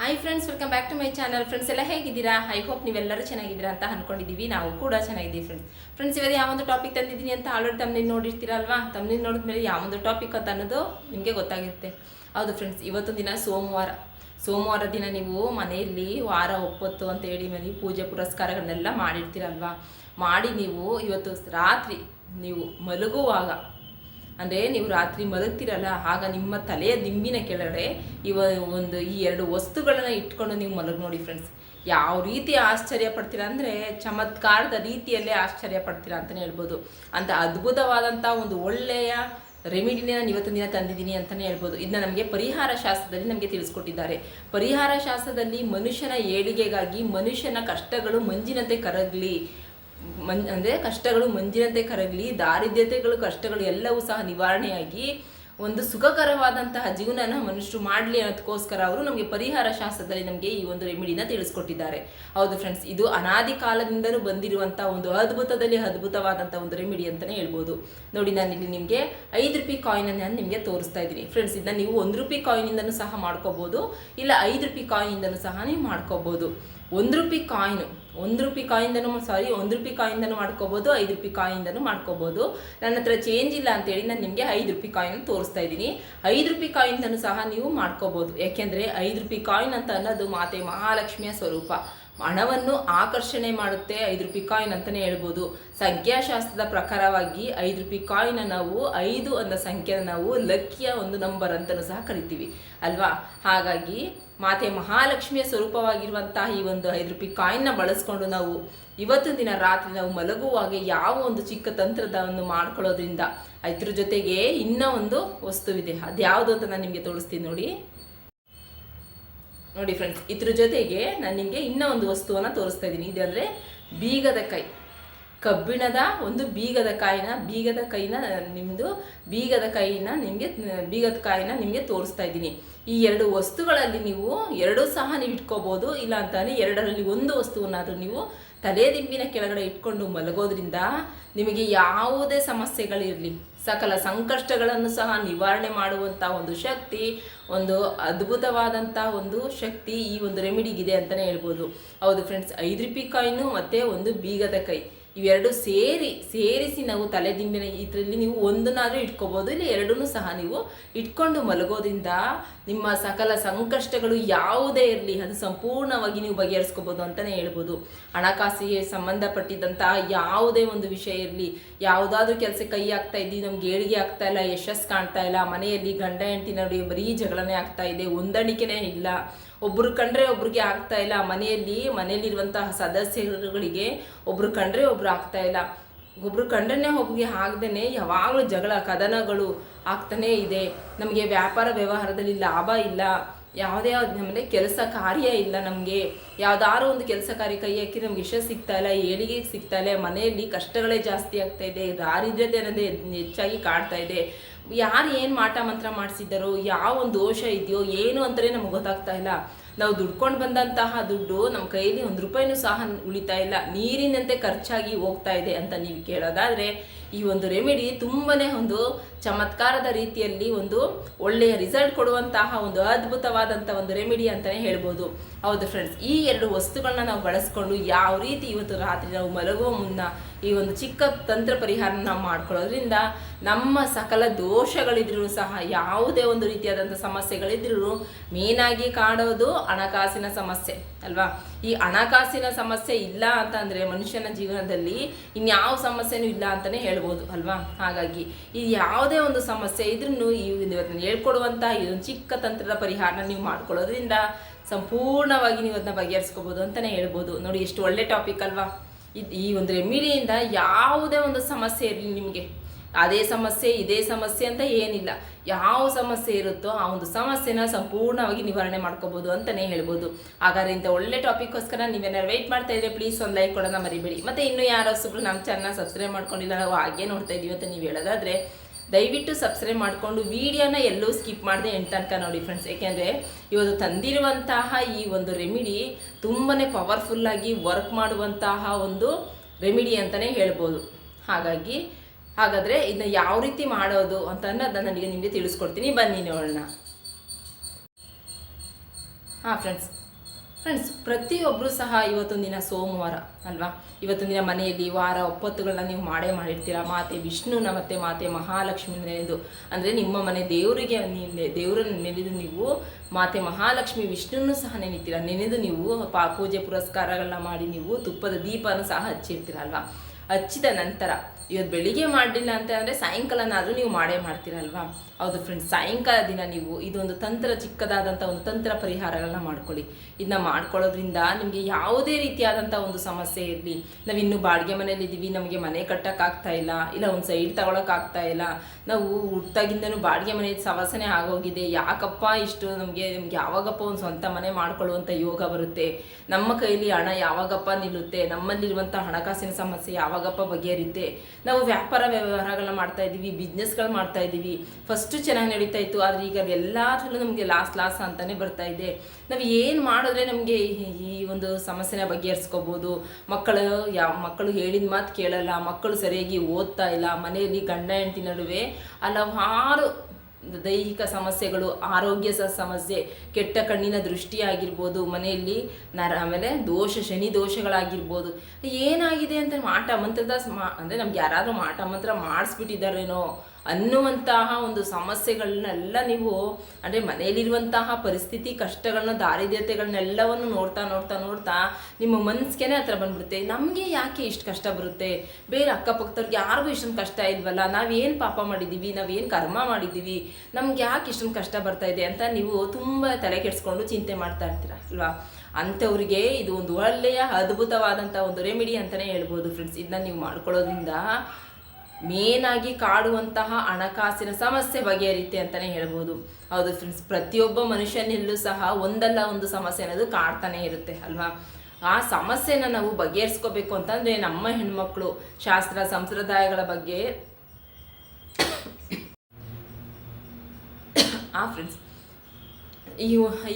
Hi friends welcome back to my channel friends ಎಲ್ಲ ಹೇಗಿದ್ದೀರಾ? I hope ನೀವೆಲ್ಲರೂ ಚೆನ್ನಾಗಿದ್ದೀರಾ ಅಂತ ಅನ್ಕೊಂಡಿದ್ದೀವಿ. ನಾವು ಕೂಡ ಚೆನ್ನಾಗಿದ್ದೀವಿ ಫ್ರೆಂಡ್ಸ್ ಫ್ರೆಂಡ್ಸ್ ಇವತ್ತು ಯಾವೊಂದು ಟಾಪಿಕ್ ತಂದಿದ್ದೀನಿ ಅಂತ ಆಲ್ರೆಡಿ ತಮ್ಮನೇಲಿ ನೋಡಿರ್ತೀರಲ್ವಾ? ಮೇಲೆ ನೋಡಿದ್ಮೇಲೆ ಯಾವೊಂದು ಟಾಪಿಕ್ ಅಂತ ಅನ್ನೋದು ನಿಮಗೆ ಗೊತ್ತಾಗಿರುತ್ತೆ. ಹೌದು ಫ್ರೆಂಡ್ಸ್ ಇವತ್ತು ದಿನ ಸೋಮವಾರ. ಸೋಮವಾರ ದಿನ ನೀವು ಮನೆಯಲ್ಲಿ ವಾರ ಒಪ್ಪತ್ತು ಅಂತ ಹೇಳಿ ಮನೆ ಪೂಜೆ ಪುರಸ್ಕಾರಗಳನ್ನೆಲ್ಲ ಮಾಡಿರ್ತೀರಲ್ವಾ? ಮಾಡಿ ನೀವು ಇವತ್ತು ರಾತ್ರಿ ನೀವು ಮಲಗುವಾಗ ಅಂದರೆ ನೀವು ರಾತ್ರಿ ಮಲಗ್ತಿರಲ್ಲ, ಆಗ ನಿಮ್ಮ ತಲೆಯ ದಿಂಬಿನ ಕೆಳಗಡೆ ಇವ ಒಂದು ಈ ಎರಡು ವಸ್ತುಗಳನ್ನು ಇಟ್ಕೊಂಡು ನೀವು ಮಲಗಿ ನೋಡಿ ಫ್ರೆಂಡ್ಸ್ ಯಾವ ರೀತಿ ಆಶ್ಚರ್ಯ ಪಡ್ತೀರಾ ಅಂದರೆ ಚಮತ್ಕಾರದ ರೀತಿಯಲ್ಲೇ ಆಶ್ಚರ್ಯ ಪಡ್ತೀರಾ ಅಂತಲೇ ಹೇಳ್ಬೋದು. ಅಂತ ಅದ್ಭುತವಾದಂಥ ಒಂದು ಒಳ್ಳೆಯ ರೆಮಿಡಿನ ನಾನು ಇವತ್ತಿನ ದಿನ ತಂದಿದ್ದೀನಿ ಅಂತಲೇ ಹೇಳ್ಬೋದು. ಇದನ್ನ ನಮಗೆ ಪರಿಹಾರ ಶಾಸ್ತ್ರದಲ್ಲಿ ನಮಗೆ ತಿಳಿಸ್ಕೊಟ್ಟಿದ್ದಾರೆ. ಪರಿಹಾರ ಶಾಸ್ತ್ರದಲ್ಲಿ ಮನುಷ್ಯನ ಏಳಿಗೆಗಾಗಿ ಮನುಷ್ಯನ ಕಷ್ಟಗಳು ಮಂಜಿನಂತೆ ಕರಗಲಿ. ಮನ್, ಅಂದರೆ ಕಷ್ಟಗಳು ಮಂಜಿನಂತೆ ಕರಗಲಿ, ದಾರಿದ್ರ್ಯತೆಗಳು, ಕಷ್ಟಗಳು ಎಲ್ಲವೂ ಸಹ ನಿವಾರಣೆಯಾಗಿ ಒಂದು ಸುಖಕರವಾದಂತಹ ಜೀವನನ ಮನುಷ್ಯರು ಮಾಡಲಿ ಅನ್ನೋದಕ್ಕೋಸ್ಕರ ಅವರು ನಮಗೆ ಪರಿಹಾರ ಶಾಸ್ತ್ರದಲ್ಲಿ ನಮಗೆ ಈ ಒಂದು ರೆಮಿಡಿನ ತಿಳಿಸ್ಕೊಟ್ಟಿದ್ದಾರೆ. ಹೌದು ಫ್ರೆಂಡ್ಸ್ ಇದು ಅನಾದಿ ಕಾಲದಿಂದಲೂ ಬಂದಿರುವಂಥ ಒಂದು ಅದ್ಭುತದಲ್ಲಿ ಅದ್ಭುತವಾದಂಥ ಒಂದು ರೆಮಿಡಿ ಅಂತಲೇ ಹೇಳ್ಬೋದು. ನೋಡಿ, ನಾನು ಇಲ್ಲಿ ನಿಮಗೆ ಐದು ರೂಪಾಯಿ ಕಾಯಿನನ್ನು ನಾನು ನಿಮಗೆ ತೋರಿಸ್ತಾ ಇದ್ದೀನಿ. ಫ್ರೆಂಡ್ಸ್ ಇದನ್ನ ನೀವು ಒಂದು ರೂಪಾಯಿ ಕಾಯಿನಿಂದನೂ ಸಹ ಮಾಡ್ಕೋಬೋದು, ಇಲ್ಲ ಐದು ರೂಪಾಯಿ ಕಾಯಿನಿಂದನೂ ಸಹ ನೀವು ಮಾಡ್ಕೋಬೋದು. ಒಂದು ರೂಪಾಯಿ ಕಾಯಿನು ಒಂದು ರೂಪಾಯಿ ಕಾಯಿಂದನೂ ಸಾರಿ, ಒಂದು ರೂಪಾಯಿ ಕಾಯಿಂದನೂ ಮಾಡ್ಕೋಬೋದು, ಐದು ರೂಪಾಯಿ ಕಾಯಿಂದನೂ ಮಾಡ್ಕೋಬೋದು. ನನ್ನ ಹತ್ರ ಚೇಂಜ್ ಇಲ್ಲ ಅಂತೇಳಿ ನಾನು ನಿಮಗೆ ಐದು ರೂಪಾಯಿ ಕಾಯಿನ್ ತೋರಿಸ್ತಾ ಇದ್ದೀನಿ. ಐದು ರೂಪಾಯಿ ಕಾಯಿಂದನೂ ಸಹ ನೀವು ಮಾಡ್ಕೋಬೋದು. ಯಾಕೆಂದರೆ ಐದು ರೂಪಾಯಿ ಕಾಯಿನ್ ಅಂತ ಅನ್ನೋದು ಮಾತೆ ಮಹಾಲಕ್ಷ್ಮಿಯ ಸ್ವರೂಪ. ಹಣವನ್ನು ಆಕರ್ಷಣೆ ಮಾಡುತ್ತೆ ಐದು ರೂಪಾಯಿ ಕಾಯಿನ್ ಅಂತಲೇ ಹೇಳ್ಬೋದು. ಸಂಖ್ಯಾಶಾಸ್ತ್ರದ ಪ್ರಕಾರವಾಗಿ ಐದು ರೂಪಾಯಿ ಕಾಯಿನ ನಾವು ಐದು ಅನ್ನೋ ಸಂಖ್ಯೆನ ನಾವು ಲಕ್ಕಿಯ ಒಂದು ನಂಬರ್ ಅಂತಲೂ ಸಹ ಕರಿತೀವಿ. ಅಲ್ವಾ? ಹಾಗಾಗಿ ಮಾತೆ ಮಹಾಲಕ್ಷ್ಮಿಯ ಸ್ವರೂಪವಾಗಿರುವಂತಹ ಈ ಒಂದು ಐದು ರೂಪಾಯಿ ಕಾಯಿನ್ನ ಬಳಸ್ಕೊಂಡು ನಾವು ಇವತ್ತು ದಿನ ರಾತ್ರಿ ನಾವು ಮಲಗುವಾಗ ಯಾವ ಒಂದು ಚಿಕ್ಕ ತಂತ್ರದ ಒಂದು ಮಾಡ್ಕೊಳ್ಳೋದ್ರಿಂದ ಇದ್ರ ಜೊತೆಗೆ ಇನ್ನೂ ಒಂದು ವಸ್ತುವಿದೆ. ಅದ್ಯಾವುದು ಅಂತ ನಾನು ನಿಮಗೆ ತೋರಿಸ್ತೀನಿ ನೋಡಿ. ನೋಡಿ ಫ್ರೆಂಡ್ಸ್ ಇದ್ರ ಜೊತೆಗೆ ನಾನು ನಿಮಗೆ ಇನ್ನೂ ಒಂದು ವಸ್ತುವನ್ನು ತೋರಿಸ್ತಾ ಇದ್ದೀನಿ. ಇದಂದರೆ ಬೀಗದ ಕೈ. ಕಬ್ಬಿಣದ ಒಂದು ಬೀಗದ ಕಾಯಿನ, ಬೀಗದ ಕೈನ ನಿಮ್ಮದು ಬೀಗದ ಕೈನ ನಿಮಗೆ, ಬೀಗದ ಕಾಯಿನ ನಿಮಗೆ ತೋರಿಸ್ತಾ ಇದ್ದೀನಿ. ಈ ಎರಡು ವಸ್ತುಗಳಲ್ಲಿ ನೀವು ಎರಡೂ ಸಹ ನೀವು ಇಟ್ಕೋಬೋದು. ಇಲ್ಲ ಅಂತಾನೆ ಎರಡರಲ್ಲಿ ಒಂದು ವಸ್ತುವನ್ನಾದರೂ ನೀವು ತಲೆ ದಿಂಬಿನ ಕೆಳಗಡೆ ಇಟ್ಕೊಂಡು ಮಲಗೋದ್ರಿಂದ ನಿಮಗೆ ಯಾವುದೇ ಸಮಸ್ಯೆಗಳಿರಲಿ. ಸಕಲ ಸಂಕಷ್ಟಗಳನ್ನು ಸಹ ನಿವಾರಣೆ ಮಾಡುವಂಥ ಒಂದು ಶಕ್ತಿ, ಒಂದು ಅದ್ಭುತವಾದಂಥ ಒಂದು ಶಕ್ತಿ ಈ ಒಂದು ರೆಮಿಡಿಗಿದೆ ಅಂತಲೇ ಹೇಳ್ಬೋದು. ಹೌದು ಫ್ರೆಂಡ್ಸ್ ಐದು ರೂಪಾಯಿ ಕಾಯಿನು ಮತ್ತು ಒಂದು ಬೀಗದ ಕೈ. ಇವೆರಡು ಸೇರಿ, ಸೇರಿಸಿ ನಾವು ತಲೆದಿಂಬಿನ ಇದರಲ್ಲಿ ನೀವು ಒಂದನ್ನಾದರೂ ಇಟ್ಕೋಬೋದು, ಇಲ್ಲ ಎರಡನ್ನೂ ಸಹ ನೀವು ಇಟ್ಕೊಂಡು ಮಲಗೋದ್ರಿಂದ ನಿಮ್ಮ ಸಕಲ ಸಂಕಷ್ಟಗಳು ಯಾವುದೇ ಇರಲಿ, ಅದು ಸಂಪೂರ್ಣವಾಗಿ ನೀವು ಬಗೆಹರಿಸ್ಕೋಬೋದು ಅಂತಲೇ ಹೇಳ್ಬೋದು. ಹಣಕಾಸಿಗೆ ಸಂಬಂಧಪಟ್ಟಿದ್ದಂತಹ ಯಾವುದೇ ಒಂದು ವಿಷಯ ಇರಲಿ, ಯಾವುದಾದ್ರೂ ಕೆಲಸ ಕೈ ಆಗ್ತಾ ಇದ್ದೀವಿ ನಮ್ಗೆ ಏಳಿಗೆ ಆಗ್ತಾ ಇಲ್ಲ ಯಶಸ್ಸು ಕಾಣ್ತಾ ಇಲ್ಲ, ಮನೆಯಲ್ಲಿ ಗಂಡ ಹೆಂಡತಿ ನೋಡಿ ಬರೀ ಜಗಳನೇ ಆಗ್ತಾ ಇದೆ, ಹೊಂದಾಣಿಕೆನೇ ಇಲ್ಲ. ಒಬ್ರು ಕಂಡ್ರೆ ಒಬ್ರಿಗೆ ಆಗ್ತಾ ಇಲ್ಲ. ಮನೆಯಲ್ಲಿ, ಮನೆಯಲ್ಲಿರುವಂತಹ ಸದಸ್ಯರುಗಳಿಗೆ ಒಬ್ರು ಕಂಡ್ರೆ ಒಬ್ರು ಆಗ್ತಾ ಇಲ್ಲ. ಒಬ್ರು ಕಂಡ್ರೆ ಒಬ್ರಿಗೆ ಆಗ್ದೇನೆ ಯಾವಾಗಲೂ ಜಗಳ, ಕದನಗಳು ಆಗ್ತಾನೇ ಇದೆ. ನಮಗೆ ವ್ಯಾಪಾರ ವ್ಯವಹಾರದಲ್ಲಿ ಲಾಭ ಇಲ್ಲ. ಯಾವುದೇ ನಮ್ಮನೆ ಕೆಲಸ ಕಾರ್ಯ ಇಲ್ಲ ನಮಗೆ. ಯಾವ್ದಾದ್ರು ಒಂದು ಕೆಲಸ ಕಾರ್ಯ ಕೈ ಹಾಕಿ ನಮ್ಗೆ ಯಶಸ್ಸು ಸಿಗ್ತಾ ಇಲ್ಲ, ಏಳಿಗೆ ಸಿಗ್ತಾ ಇಲ್ಲ, ಮನೆಯಲ್ಲಿ ಕಷ್ಟಗಳೇ ಜಾಸ್ತಿ ಆಗ್ತಾ ಇದೆ, ದಾರಿದ್ರ್ಯತೆ ಅನ್ನೋದೇ ಹೆಚ್ಚಾಗಿ ಕಾಡ್ತಾ ಇದೆ. ಯಾರು ಏನು ಮಾಟ ಮಂತ್ರ ಮಾಡಿಸಿದ್ದಾರೋ, ಯಾವ ಒಂದು ದೋಷ ಇದೆಯೋ, ಏನು ಅಂತಲೇ ನಮ್ಗೆ ಗೊತ್ತಾಗ್ತಾ ಇಲ್ಲ. ನಾವು ದುಡ್ಕೊಂಡು ಬಂದಂತಹ ದುಡ್ಡು ನಮ್ಮ ಕೈಯಲ್ಲಿ ಒಂದು ರೂಪಾಯಿನೂ ಸಹ ಉಳಿತಾ ಇಲ್ಲ. ನೀರಿನಂತೆ ಖರ್ಚಾಗಿ ಹೋಗ್ತಾ ಇದೆ ಅಂತ ನೀವು ಕೇಳೋದಾದರೆ ಈ ಒಂದು ರೆಮಿಡಿ ತುಂಬನೇ ಒಂದು ಚಮತ್ಕಾರದ ರೀತಿಯಲ್ಲಿ ಒಂದು ಒಳ್ಳೆಯ ರಿಸಲ್ಟ್ ಕೊಡುವಂತಹ ಒಂದು ಅದ್ಭುತವಾದಂಥ ಒಂದು ರೆಮಿಡಿ ಅಂತಲೇ ಹೇಳ್ಬೋದು. ಹೌದು ಫ್ರೆಂಡ್ಸ್ ಈ ಎರಡು ವಸ್ತುಗಳನ್ನ ನಾವು ಬಳಸ್ಕೊಂಡು ಯಾವ ರೀತಿ ಇವತ್ತು ರಾತ್ರಿ ನಾವು ಮಲಗುವ ಮುನ್ನ ಈ ಒಂದು ಚಿಕ್ಕ ತಂತ್ರ ಪರಿಹಾರ ನಾವು ಮಾಡ್ಕೊಳ್ಳೋದ್ರಿಂದ ನಮ್ಮ ಸಕಲ ದೋಷಗಳಿದ್ರೂ ಸಹ, ಯಾವುದೇ ಒಂದು ರೀತಿಯಾದಂಥ ಸಮಸ್ಯೆಗಳಿದ್ರೂ ಮೇನಾಗಿ ಕಾಡೋದು ಹಣಕಾಸಿನ ಸಮಸ್ಯೆ, ಅಲ್ವಾ? ಈ ಹಣಕಾಸಿನ ಸಮಸ್ಯೆ ಇಲ್ಲ ಅಂತಂದರೆ ಮನುಷ್ಯನ ಜೀವನದಲ್ಲಿ ಇನ್ಯಾವ ಸಮಸ್ಯೆನೂ ಇಲ್ಲ ಅಂತಲೇ ಹೇಳ್ಬೋದು, ಅಲ್ವಾ? ಹಾಗಾಗಿ ಈ ಯಾವುದೇ ಒಂದು ಸಮಸ್ಯೆ ಇದ್ರೂ ಈ ಹೇಳ್ಕೊಡುವಂಥ ಈ ಒಂದು ಚಿಕ್ಕ ತಂತ್ರದ ಪರಿಹಾರನ ನೀವು ಮಾಡ್ಕೊಳ್ಳೋದ್ರಿಂದ ಸಂಪೂರ್ಣವಾಗಿ ನೀವು ಅದನ್ನ ಬಗೆಹರಿಸ್ಕೋಬೋದು ಅಂತಲೇ ಹೇಳ್ಬೋದು. ನೋಡಿ, ಎಷ್ಟು ಒಳ್ಳೆ ಟಾಪಿಕ್ ಅಲ್ವಾ? ಈ ಒಂದು ರೆಮಿಡಿಯಿಂದ ಯಾವುದೇ ಒಂದು ಸಮಸ್ಯೆ ಇರಲಿ ನಿಮಗೆ. ಅದೇ ಸಮಸ್ಯೆ, ಇದೇ ಸಮಸ್ಯೆ ಅಂತ ಏನಿಲ್ಲ. ಯಾವ ಸಮಸ್ಯೆ ಇರುತ್ತೋ ಆ ಒಂದು ಸಮಸ್ಯೆನ ಸಂಪೂರ್ಣವಾಗಿ ನಿವಾರಣೆ ಮಾಡ್ಕೋಬೋದು ಅಂತಲೇ ಹೇಳ್ಬೋದು. ಹಾಗಾದ್ರೆ ಇಂಥ ಒಳ್ಳೆ ಟಾಪಿಕ್ಗೋಸ್ಕರ ನೀವೇನಾದ್ರು ವೆಯ್ಟ್ ಮಾಡ್ತಾ ಇದ್ರೆ ಪ್ಲೀಸ್ ಒಂದು ಲೈಕ್ ಕೊಡೋಣ ಮರಿಬೇಡಿ. ಮತ್ತು ಇನ್ನೂ ಯಾರೋ ಹೊಸಬ್ರು ನಮ್ಮ ಚಾನಲ್ ಸಬ್ಸ್ಕ್ರೈಬ್ ಮಾಡ್ಕೊಂಡಿಲ್ಲ ನಾವು ಹಾಗೆ ನೋಡ್ತಾ ಇದೀವಿ ಅಂತ ನೀವು ಹೇಳೋದಾದರೆ ದಯವಿಟ್ಟು ಸಬ್ಸ್ಕ್ರೈಬ್ ಮಾಡಿಕೊಂಡು ವಿಡಿಯೋನ ಎಲ್ಲೂ ಸ್ಕಿಪ್ ಮಾಡದೆ ಎಂಟು ತನಕ ನೋಡಿ ಫ್ರೆಂಡ್ಸ್ ಯಾಕೆಂದರೆ ಇವತ್ತು ತಂದಿರುವಂತಹ ಈ ಒಂದು ರೆಮಿಡಿ ತುಂಬಾ ಪವರ್ಫುಲ್ಲಾಗಿ ವರ್ಕ್ ಮಾಡುವಂತಹ ಒಂದು ರೆಮಿಡಿ ಅಂತಲೇ ಹೇಳ್ಬೋದು. ಹಾಗಾಗಿ, ಹಾಗಾದರೆ ಇದನ್ನ ಯಾವ ರೀತಿ ಮಾಡೋದು ಅಂತ ಅನ್ನೋದನ್ನ ನನಗೆ ನಿಮಗೆ ತಿಳಿಸ್ಕೊಡ್ತೀನಿ. ಬನ್ನಿ ನೋಡೋಣ. ಹಾಂ ಫ್ರೆಂಡ್ಸ್ ಫ್ರೆಂಡ್ಸ್ ಪ್ರತಿಯೊಬ್ಬರು ಸಹ ಇವತ್ತೊಂದು ದಿನ ಸೋಮವಾರ, ಅಲ್ವಾ? ಇವತ್ತೊಂದು ದಿನ ಮನೆಯಲ್ಲಿ ವಾರ ಒಪ್ಪತ್ತುಗಳನ್ನ ನೀವು ಮಾಡೇ ಮಾಡಿರ್ತೀರ? ಮಾತೆ ವಿಷ್ಣುನ ಮತ್ತೆ ಮಾತೆ ಮಹಾಲಕ್ಷ್ಮಿ ನೆನೆದು ಅಂದರೆ ನಿಮ್ಮ ಮನೆ ದೇವರಿಗೆ ದೇವರನ್ನು ನೆನೆದು ನೀವು ಮಾತೆ ಮಹಾಲಕ್ಷ್ಮಿ ವಿಷ್ಣುನು ಸಹ ನೆನೆತೀರ? ನೆನೆದು ನೀವು ಪಾ, ಪೂಜೆ ಪುರಸ್ಕಾರಗಳನ್ನ ಮಾಡಿ ನೀವು ತುಪ್ಪದ ದೀಪನೂ ಸಹ ಹಚ್ಚಿರ್ತೀರ, ಅಲ್ವಾ? ಹಚ್ಚಿದ ನಂತರ ಇವತ್ತು ಬೆಳಿಗ್ಗೆ ಮಾಡಲಿಲ್ಲ ಅಂತ ಅಂದರೆ ಸಾಯಂಕಾಲನಾದರೂ ನೀವು ಮಾಡೇ ಮಾಡ್ತೀರಲ್ವಾ? ಹೌದು ಫ್ರೆಂಡ್ಸ್ ಸಾಯಂಕಾಲ ದಿನ ನೀವು ಇದೊಂದು ತಂತ್ರ ಚಿಕ್ಕದಾದಂಥ ಒಂದು ತಂತ್ರ ಪರಿಹಾರಗಳನ್ನ ಮಾಡ್ಕೊಳ್ಳಿ. ಇದನ್ನ ಮಾಡ್ಕೊಳ್ಳೋದ್ರಿಂದ ನಿಮಗೆ ಯಾವುದೇ ರೀತಿಯಾದಂಥ ಒಂದು ಸಮಸ್ಯೆ ಇರಲಿ. ನಾವು ಇನ್ನೂ ಬಾಡಿಗೆ ಮನೇಲಿ ಇದ್ದೀವಿ ನಮಗೆ ಮನೆ ಕಟ್ಟೋಕ್ಕಾಗ್ತಾ ಇಲ್ಲ ಇಲ್ಲ ಒಂದು ಸೈಡ್ ತಗೊಳಕ್ಕಾಗ್ತಾ ಇಲ್ಲ. ನಾವು ಹುಟ್ಟಾಗಿಂದನೂ ಬಾಡಿಗೆ ಮನೆ ಸವಾಸನೆ ಆಗೋಗಿದೆ. ಯಾಕಪ್ಪ ಇಷ್ಟು ನಮಗೆ, ನಮ್ಗೆ ಯಾವಾಗಪ್ಪ ಒಂದು ಸ್ವಂತ ಮನೆ ಮಾಡ್ಕೊಳ್ಳುವಂಥ ಯೋಗ ಬರುತ್ತೆ? ನಮ್ಮ ಕೈಲಿ ಹಣ ಯಾವಾಗಪ್ಪ ನಿಲ್ಲುತ್ತೆ? ನಮ್ಮಲ್ಲಿರುವಂಥ ಹಣಕಾಸಿನ ಸಮಸ್ಯೆ ಯಾವಾಗಪ್ಪ ಬಗೆಹರಿಯುತ್ತೆ ನಾವು ವ್ಯಾಪಾರ ವ್ಯವಹಾರಗಳನ್ನ ಮಾಡ್ತಾ ಇದ್ದೀವಿ ಬಿಸ್ನೆಸ್ಗಳು ಮಾಡ್ತಾ ಇದ್ದೀವಿ. ಫಸ್ಟು ಚೆನ್ನಾಗಿ ನಡೀತಾ ಇತ್ತು, ಆದರೆ ಈಗ ಎಲ್ಲದರಲ್ಲೂ ನಮಗೆ ಲಾಸ್ ಲಾಸ್ ಅಂತಾನೆ ಬರ್ತಾ ಇದೆ. ನಾವು ಏನು ಮಾಡಿದ್ರೆ ನಮಗೆ ಈ ಒಂದು ಸಮಸ್ಯೆನ ಬಗೆಹರಿಸ್ಕೋಬೋದು. ಮಕ್ಕಳು ಯಾವ, ಮಕ್ಕಳು ಹೇಳಿದ ಮಾತು ಕೇಳಲ್ಲ, ಮಕ್ಕಳು ಸರಿಯಾಗಿ ಓದ್ತಾ ಇಲ್ಲ, ಮನೆಯಲ್ಲಿ ಗಂಡ ಹೆಂಡತಿ ನಡುವೆ ಹಲವಾರು ದೈಹಿಕ ಸಮಸ್ಯೆಗಳು, ಆರೋಗ್ಯ ಸಮಸ್ಯೆ, ಕೆಟ್ಟ ಕಣ್ಣಿನ ದೃಷ್ಟಿ ಆಗಿರ್ಬೋದು ಮನೆಯಲ್ಲಿ ನರ ಆಮೇಲೆ ದೋಷ, ಶನಿ ದೋಷಗಳಾಗಿರ್ಬೋದು. ಏನಾಗಿದೆ ಅಂತ ಮಾಟ ಮಂತ್ರದ ಸ್ಮಾ ಅಂದರೆ ನಮ್ಗೆ ಯಾರಾದರೂ ಮಾಟ ಮಂತ್ರ ಮಾಡಿಸ್ಬಿಟ್ಟಿದ್ದಾರೇನೋ ಅನ್ನುವಂತಹ ಒಂದು ಸಮಸ್ಯೆಗಳನ್ನೆಲ್ಲ ನೀವು ಅಂದರೆ ಮನೆಯಲ್ಲಿರುವಂತಹ ಪರಿಸ್ಥಿತಿ, ಕಷ್ಟಗಳನ್ನ, ದಾರಿದ್ರ್ಯತೆಗಳನ್ನೆಲ್ಲವನ್ನು ನೋಡ್ತಾ ನೋಡ್ತಾ ನೋಡ್ತಾ ನಿಮ್ಮ ಮನಸ್ಸಿಗೆ ಹತ್ರ ಬಂದ್ಬಿಡುತ್ತೆ. ನಮಗೆ ಯಾಕೆ ಇಷ್ಟು ಕಷ್ಟ ಬರುತ್ತೆ? ಬೇರೆ ಅಕ್ಕಪಕ್ಕದವ್ರಿಗೆ ಯಾರಿಗೂ ಇಷ್ಟೊಂದು ಕಷ್ಟ ಇಲ್ವಲ್ಲ? ನಾವೇನು ಪಾಪ ಮಾಡಿದ್ದೀವಿ ನಾವೇನು ಕರ್ಮ ಮಾಡಿದ್ದೀವಿ ನಮ್ಗೆ ಯಾಕೆ ಇಷ್ಟೊಂದು ಕಷ್ಟ ಬರ್ತಾ ಇದೆ ಅಂತ ನೀವು ತುಂಬ ತಲೆ ಕೆಡಿಸ್ಕೊಂಡು ಚಿಂತೆ ಮಾಡ್ತಾ ಇರ್ತೀರ, ಅಲ್ವಾ? ಅಂಥವ್ರಿಗೆ ಇದು ಒಂದು ಒಳ್ಳೆಯ ಅದ್ಭುತವಾದಂಥ ಒಂದು ರೆಮಿಡಿ ಅಂತಲೇ ಹೇಳ್ಬೋದು ಫ್ರೆಂಡ್ಸ್ ಇದನ್ನ ನೀವು ಮಾಡ್ಕೊಳ್ಳೋದ್ರಿಂದ ಮೇನಾಗಿ ಕಾಡುವಂತಹ ಹಣಕಾಸಿನ ಸಮಸ್ಯೆ ಬಗೆಹರಿಯುತ್ತೆ ಅಂತಲೇ ಹೇಳ್ಬೋದು. ಹೌದು ಫ್ರೆಂಡ್ಸ್ ಪ್ರತಿಯೊಬ್ಬ ಮನುಷ್ಯನಲ್ಲೂ ಸಹ ಒಂದಲ್ಲ ಒಂದು ಸಮಸ್ಯೆ ಅನ್ನೋದು ಕಾಡ್ತಾನೆ ಇರುತ್ತೆ, ಅಲ್ವಾ? ಆ ಸಮಸ್ಯೆನ ನಾವು ಬಗೆಹರಿಸ್ಕೋಬೇಕು ಅಂತಂದರೆ ನಮ್ಮ ಹೆಣ್ಮಕ್ಳು, ಶಾಸ್ತ್ರ, ಸಂಪ್ರದಾಯಗಳ ಬಗ್ಗೆ ಆ ಫ್ರೆಂಡ್ಸ್ ಈ